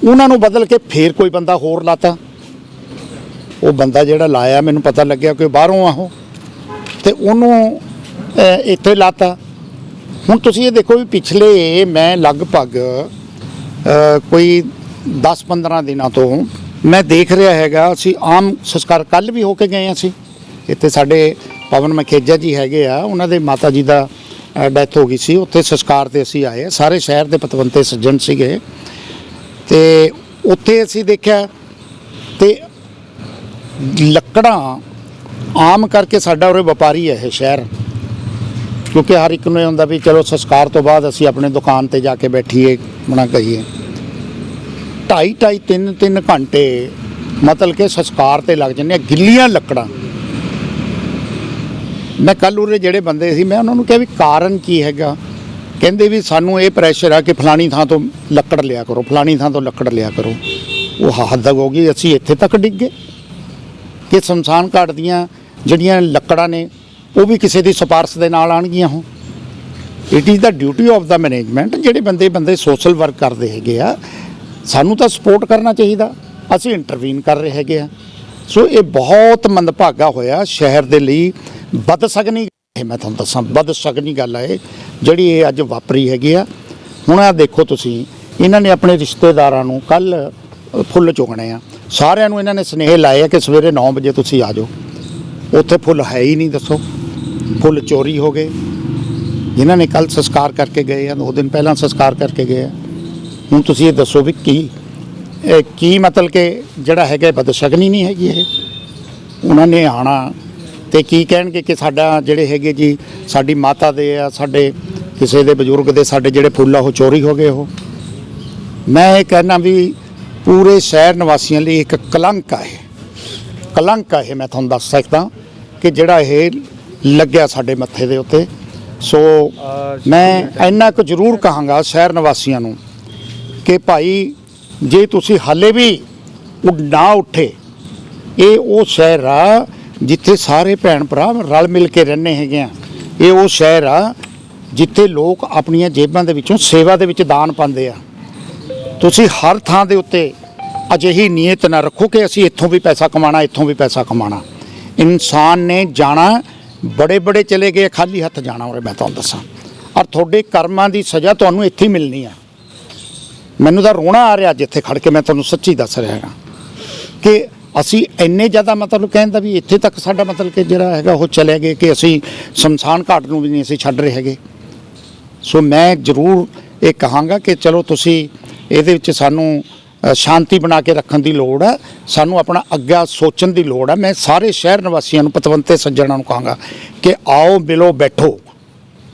[SPEAKER 6] ਉਹਨਾਂ ਨੂੰ ਬਦਲ ਕੇ ਫੇਰ ਕੋਈ ਬੰਦਾ ਹੋਰ ਲਾਤਾ। ਉਹ ਬੰਦਾ ਜਿਹੜਾ ਲਾਇਆ ਮੈਨੂੰ ਪਤਾ ਲੱਗਿਆ ਕਿ ਬਾਹਰੋਂ ਆ ਉਹ। ਤੇ ਉਹਨੂੰ ਅਹ, ਇੱਥੇ ਲਾਤਾ। ਹੁਣ ਤੁਸੀਂ ਇਹ ਦੇਖੋ ਵੀ ਪਿਛਲੇ ਮੈਂ ਲਗਭਗ ਕੋਈ 10-15 ਦਿਨਾਂ ਤੋਂ ਮੈਂ ਦੇਖ ਰਿਹਾ ਹੈਗਾ, ਅਸੀਂ ਆਮ ਸੰਸਕਾਰ ਕੱਲ ਵੀ ਹੋ ਕੇ ਗਏ ਹਾਂ ਅਸੀਂ। ਇੱਥੇ ਸਾਡੇ ਪਵਨ ਮਖੇਜਾ ਜੀ ਹੈਗੇ ਆ, ਉਹਨਾਂ ਦੇ ਮਾਤਾ ਜੀ ਦਾ ਡੈਥ ਹੋ ਗਈ ਸੀ। ਉੱਥੇ ਸੰਸਕਾਰ ਤੇ ਅਸੀਂ ਆਏ ਸਾਰੇ ਸ਼ਹਿਰ ਦੇ ਪਤਵੰਤੇ ਸੱਜਣ ਸੀਗੇ। ਤੇ ਉੱਥੇ ਅਸੀਂ ਦੇਖਿਆ ਤੇ ਲੱਕੜਾਂ ਆਮ ਕਰਕੇ ਸਾਡਾ ਉਰੇ ਵਪਾਰੀ ਹੈ ਇਹ ਸ਼ਹਿਰ। ਕਿਉਂਕਿ ਹਰ ਇੱਕ ਨੂੰ ਇਹ ਹੁੰਦਾ ਵੀ ਚਲੋ ਸੰਸਕਾਰ ਤੋਂ ਬਾਅਦ ਅਸੀਂ ਆਪਣੇ ਦੁਕਾਨ ਤੇ ਜਾ ਕੇ ਬੈਠੀਏ ਬਣਾ ਕਹੀਏ। ਢਾਈ ਢਾਈ ਤਿੰਨ ਤਿੰਨ ਘੰਟੇ ਮਤਲਬ ਕਿ ਸੰਸਕਾਰ ਤੇ ਲੱਗ ਜਾਂਦੇ ਆ, ਗਿੱਲੀਆਂ ਲੱਕੜਾਂ। ਮੈਂ ਕੱਲ ਉਰੇ ਜਿਹੜੇ ਬੰਦੇ ਸੀ, ਮੈਂ ਉਹਨਾਂ ਨੂੰ ਕਿਹਾ ਵੀ ਕਾਰਨ ਕੀ ਹੈਗਾ? ਕਹਿੰਦੇ ਵੀ ਸਾਨੂੰ ਇਹ ਪ੍ਰੈਸ਼ਰ ਆ ਕਿ ਫਲਾਣੀ ਥਾਂ ਤੋਂ ਲੱਕੜ ਲਿਆ ਕਰੋ, ਫਲਾਣੀ ਥਾਂ ਤੋਂ ਲੱਕੜ ਲਿਆ ਕਰੋ। ਉਹ ਹੱਦ ਹੋ ਗਈ, ਅਸੀਂ ਇੱਥੇ ਤੱਕ ਡਿੱਗ ਗਏ। ਕਿ ਸ਼ਮਸ਼ਾਨ ਘਾਟ ਦੀਆਂ ਜਿਹੜੀਆਂ ਲੱਕੜਾਂ ਨੇ, ਉਹ ਵੀ ਕਿਸੇ ਦੀ ਸਿਫਾਰਸ਼ ਦੇ ਨਾਲ ਆਣਗੀਆਂ ਉਹ it is the duty of the management ਜਿਹੜੇ ਬੰਦੇ ਬੰਦੇ ਸੋਸ਼ਲ ਵਰਕ ਕਰਦੇ ਹੈਗੇ ਆ ਸਾਨੂੰ ਤਾਂ ਸਪੋਰਟ ਕਰਨਾ ਚਾਹੀਦਾ। ਅਸੀਂ ਇੰਟਰਵੀਨ ਕਰ ਰਹੇ ਹੈਗੇ ਆ। ਸੋ ਇਹ ਬਹੁਤ ਮੰਦਭਾਗਾ ਹੋਇਆ ਸ਼ਹਿਰ ਦੇ ਲਈ। ਬਦਸਗਨੀ ਇਹ ਮੈਂ ਤੁਹਾਨੂੰ ਦੱਸਾਂ ਬਦਸਗਨੀ ਗੱਲ ਹੈ ਇਹ, ਜਿਹੜੀ ਇਹ ਅੱਜ ਵਾਪਰੀ ਹੈਗੀ ਆ। ਹੁਣ ਆ ਦੇਖੋ ਤੁਸੀਂ ਇਹਨਾਂ ਨੇ ਆਪਣੇ ਰਿਸ਼ਤੇਦਾਰਾਂ ਨੂੰ ਕੱਲ ਫੁੱਲ ਚੁਗਣੇ ਆ। ਸਾਰਿਆਂ ਨੂੰ ਇਹਨਾਂ ਨੇ ਸੁਨੇਹੇ ਲਾਏ ਆ ਕਿ ਸਵੇਰੇ 9 ਵਜੇ ਤੁਸੀਂ ਆ ਜਾਓ। ਉੱਥੇ ਫੁੱਲ ਹੈ ਹੀ ਨਹੀਂ ਦੱਸੋ। ਫੁੱਲ ਚੋਰੀ ਹੋ ਗਏ। ਇਹਨਾਂ ਨੇ ਕੱਲ ਸੰਸਕਾਰ ਕਰਕੇ ਗਏ ਆ ਦੋ ਦਿਨ ਪਹਿਲਾਂ ਸੰਸਕਾਰ ਕਰਕੇ ਗਏ ਆ। ਹੁਣ ਤੁਸੀਂ ਇਹ ਦੱਸੋ ਵੀ ਕੀ ਇਹ ਕੀ ਮਤਲਬ ਕਿ ਜਿਹੜਾ ਹੈਗਾ ਬਦਸ਼ਗਨੀ ਨਹੀਂ ਹੈਗੀ ਇਹ? ਉਹਨਾਂ ਨੇ ਆਣਾ ਤੇ ਕੀ ਕਹਿਣਗੇ ਕਿ ਸਾਡਾ ਜਿਹੜੇ ਹੈਗੇ ਜੀ ਸਾਡੀ ਮਾਤਾ ਦੇ ਆ ਸਾਡੇ ਕਿਸੇ ਦੇ ਬਜ਼ੁਰਗ ਦੇ ਸਾਡੇ ਜਿਹੜੇ ਫੁੱਲ ਆ ਉਹ ਚੋਰੀ ਹੋ ਗਏ ਉਹ? ਮੈਂ ਇਹ ਕਹਿਣਾ ਵੀ ਪੂਰੇ ਸ਼ਹਿਰ ਨਿਵਾਸੀਆਂ ਲਈ ਇੱਕ ਕਲੰਕ ਆ ਇਹ। ਕਲੰਕ ਆ ਇਹ ਮੈਂ ਤੁਹਾਨੂੰ ਦੱਸ ਸਕਦਾ ਕਿ ਜਿਹੜਾ ਇਹ ਲੱਗਿਆ ਸਾਡੇ ਮੱਥੇ ਦੇ ਉੱਤੇ। ਸੋ ਮੈਂ ਇੰਨਾ ਕੁ ਜ਼ਰੂਰ ਕਹਾਂਗਾ ਸ਼ਹਿਰ ਨਿਵਾਸੀਆਂ ਨੂੰ ਕਿ ਭਾਈ, ਜੇ ਤੁਸੀਂ ਹਾਲੇ ਵੀ ਨਾ ਉੱਠੇ, ਇਹ ਉਹ ਸ਼ਹਿਰ ਆ ਜਿੱਥੇ ਸਾਰੇ ਭੈਣ ਭਰਾ ਰਲ ਮਿਲ ਕੇ ਰਹਿੰਦੇ ਹੈਗੇ ਆ। ਇਹ ਉਹ ਸ਼ਹਿਰ ਆ ਜਿੱਥੇ ਲੋਕ ਆਪਣੀਆਂ ਜੇਬਾਂ ਦੇ ਵਿੱਚੋਂ ਸੇਵਾ ਦੇ ਵਿੱਚ ਦਾਨ ਪਾਉਂਦੇ ਆ। ਤੁਸੀਂ ਹਰ ਥਾਂ ਦੇ ਉੱਤੇ ਅਜਿਹੀ ਨੀਅਤ ਨਾ ਰੱਖੋ ਕਿ ਅਸੀਂ ਇੱਥੋਂ ਵੀ ਪੈਸਾ ਕਮਾਣਾ ਇੱਥੋਂ ਵੀ ਪੈਸਾ ਕਮਾਣਾ ਇਨਸਾਨ ਨੇ ਜਾਣਾ, ਬੜੇ ਬੜੇ ਚਲੇ ਗਏ, ਖਾਲੀ ਹੱਥ ਜਾਣਾ ਉਰੇ ਮੈਂ ਤੁਹਾਨੂੰ ਦੱਸਾਂ। ਔਰ ਤੁਹਾਡੇ ਕਰਮਾਂ ਦੀ ਸਜ਼ਾ ਤੁਹਾਨੂੰ ਇੱਥੇ ਹੀ ਮਿਲਣੀ ਆ। ਮੈਨੂੰ ਤਾਂ ਰੋਣਾ ਆ ਰਿਹਾ ਜਿੱਥੇ ਖੜ ਕੇ, ਮੈਂ ਤੁਹਾਨੂੰ ਸੱਚੀ ਦੱਸ ਰਿਹਾ ਹਾਂ ਕਿ ਅਸੀਂ ਇੰਨੇ ਜ਼ਿਆਦਾ ਮਤਲਬ ਕਹਿੰਦਾ ਵੀ ਇੱਥੇ ਤੱਕ ਸਾਡਾ ਮਤਲਬ ਕਿ ਜਿਹੜਾ ਹੈਗਾ ਉਹ ਚਲੇ ਗਏ ਕਿ ਅਸੀਂ ਸ਼ਮਸ਼ਾਨ ਘਾਟ ਨੂੰ ਵੀ ਨਹੀਂ ਅਸੀਂ ਛੱਡ ਰਹੇ ਹੈਗੇ। ਸੋ ਮੈਂ ਜ਼ਰੂਰ ਇਹ ਕਹਾਂਗਾ ਕਿ ਚਲੋ ਤੁਸੀਂ ਇਹਦੇ ਵਿੱਚ ਸਾਨੂੰ ਸ਼ਾਂਤੀ ਬਣਾ ਕੇ ਰੱਖਣ ਦੀ ਲੋੜ ਹੈ, ਸਾਨੂੰ ਆਪਣਾ ਅੱਗਾ ਸੋਚਣ ਦੀ ਲੋੜ ਹੈ। ਮੈਂ ਸਾਰੇ ਸ਼ਹਿਰ ਨਿਵਾਸੀਆਂ ਨੂੰ, ਪਤਵੰਤੇ ਸੱਜਣਾਂ ਨੂੰ ਕਹਾਂਗਾ ਕਿ ਆਓ, ਮਿਲੋ, ਬੈਠੋ।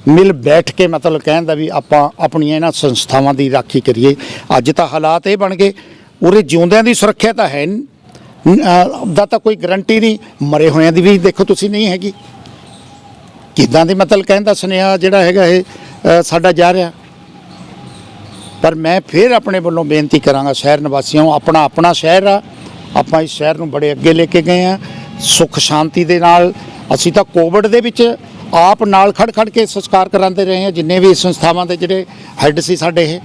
[SPEAKER 6] ਮਿਲ ਬੈਠ ਕੇ ਮਤਲਬ ਕਹਿਣ ਦਾ ਵੀ ਆਪਾਂ ਆਪਣੀਆਂ ਇਹਨਾਂ ਸੰਸਥਾਵਾਂ ਦੀ ਰਾਖੀ ਕਰੀਏ। ਅੱਜ ਤਾਂ ਹਾਲਾਤ ਇਹ ਬਣ ਗਏ। ਉਰੇ ਜਿਉਂਦਿਆਂ ਦੀ ਸੁਰੱਖਿਆ ਤਾਂ ਹੈ ਨ- ਦਾ ਤਾਂ ਕੋਈ ਗਰੰਟੀ ਨਹੀਂ। ਮਰੇ ਹੋਇਆਂ ਦੀ ਵੀ ਦੇਖੋ ਤੁਸੀਂ ਨਹੀਂ ਹੈਗੀ। ਕਿਦਾਂ ਦੇ ਮਤਲਬ ਕਹਿੰਦਾ ਸੁਨੇਹਾ ਜਿਹੜਾ ਹੈਗਾ ਇਹ ਸਾਡਾ ਜਾ ਰਿਹਾ। ਪਰ ਮੈਂ ਫਿਰ ਆਪਣੇ ਵੱਲੋਂ ਬੇਨਤੀ ਕਰਾਂਗਾ ਸ਼ਹਿਰ ਨਿਵਾਸੀਆਂ ਆਪਣਾ ਆਪਣਾ ਸ਼ਹਿਰ ਆ। ਆਪਾਂ ਇਸ ਸ਼ਹਿਰ ਨੂੰ ਬੜੇ ਅੱਗੇ ਲੈ ਕੇ ਗਏ ਆ। ਸੁਖ ਸ਼ਾਂਤੀ ਦੇ ਨਾਲ। ਅਸੀਂ ਤਾਂ ਕੋਵਿਡ ਦੇ ਵਿੱਚ ਆਪ ਨਾਲ ਖੜ ਖੜ ਕੇ ਸੰਸਕਾਰ ਕਰਾਉਂਦੇ ਰਹੇ ਆ ਜਿੰਨੇ ਵੀ ਸੰਸਥਾਵਾਂ ਦੇ ਜਿਹੜੇ ਹੈੱਡ ਸੀ ਸਾਡੇ ਇਹ।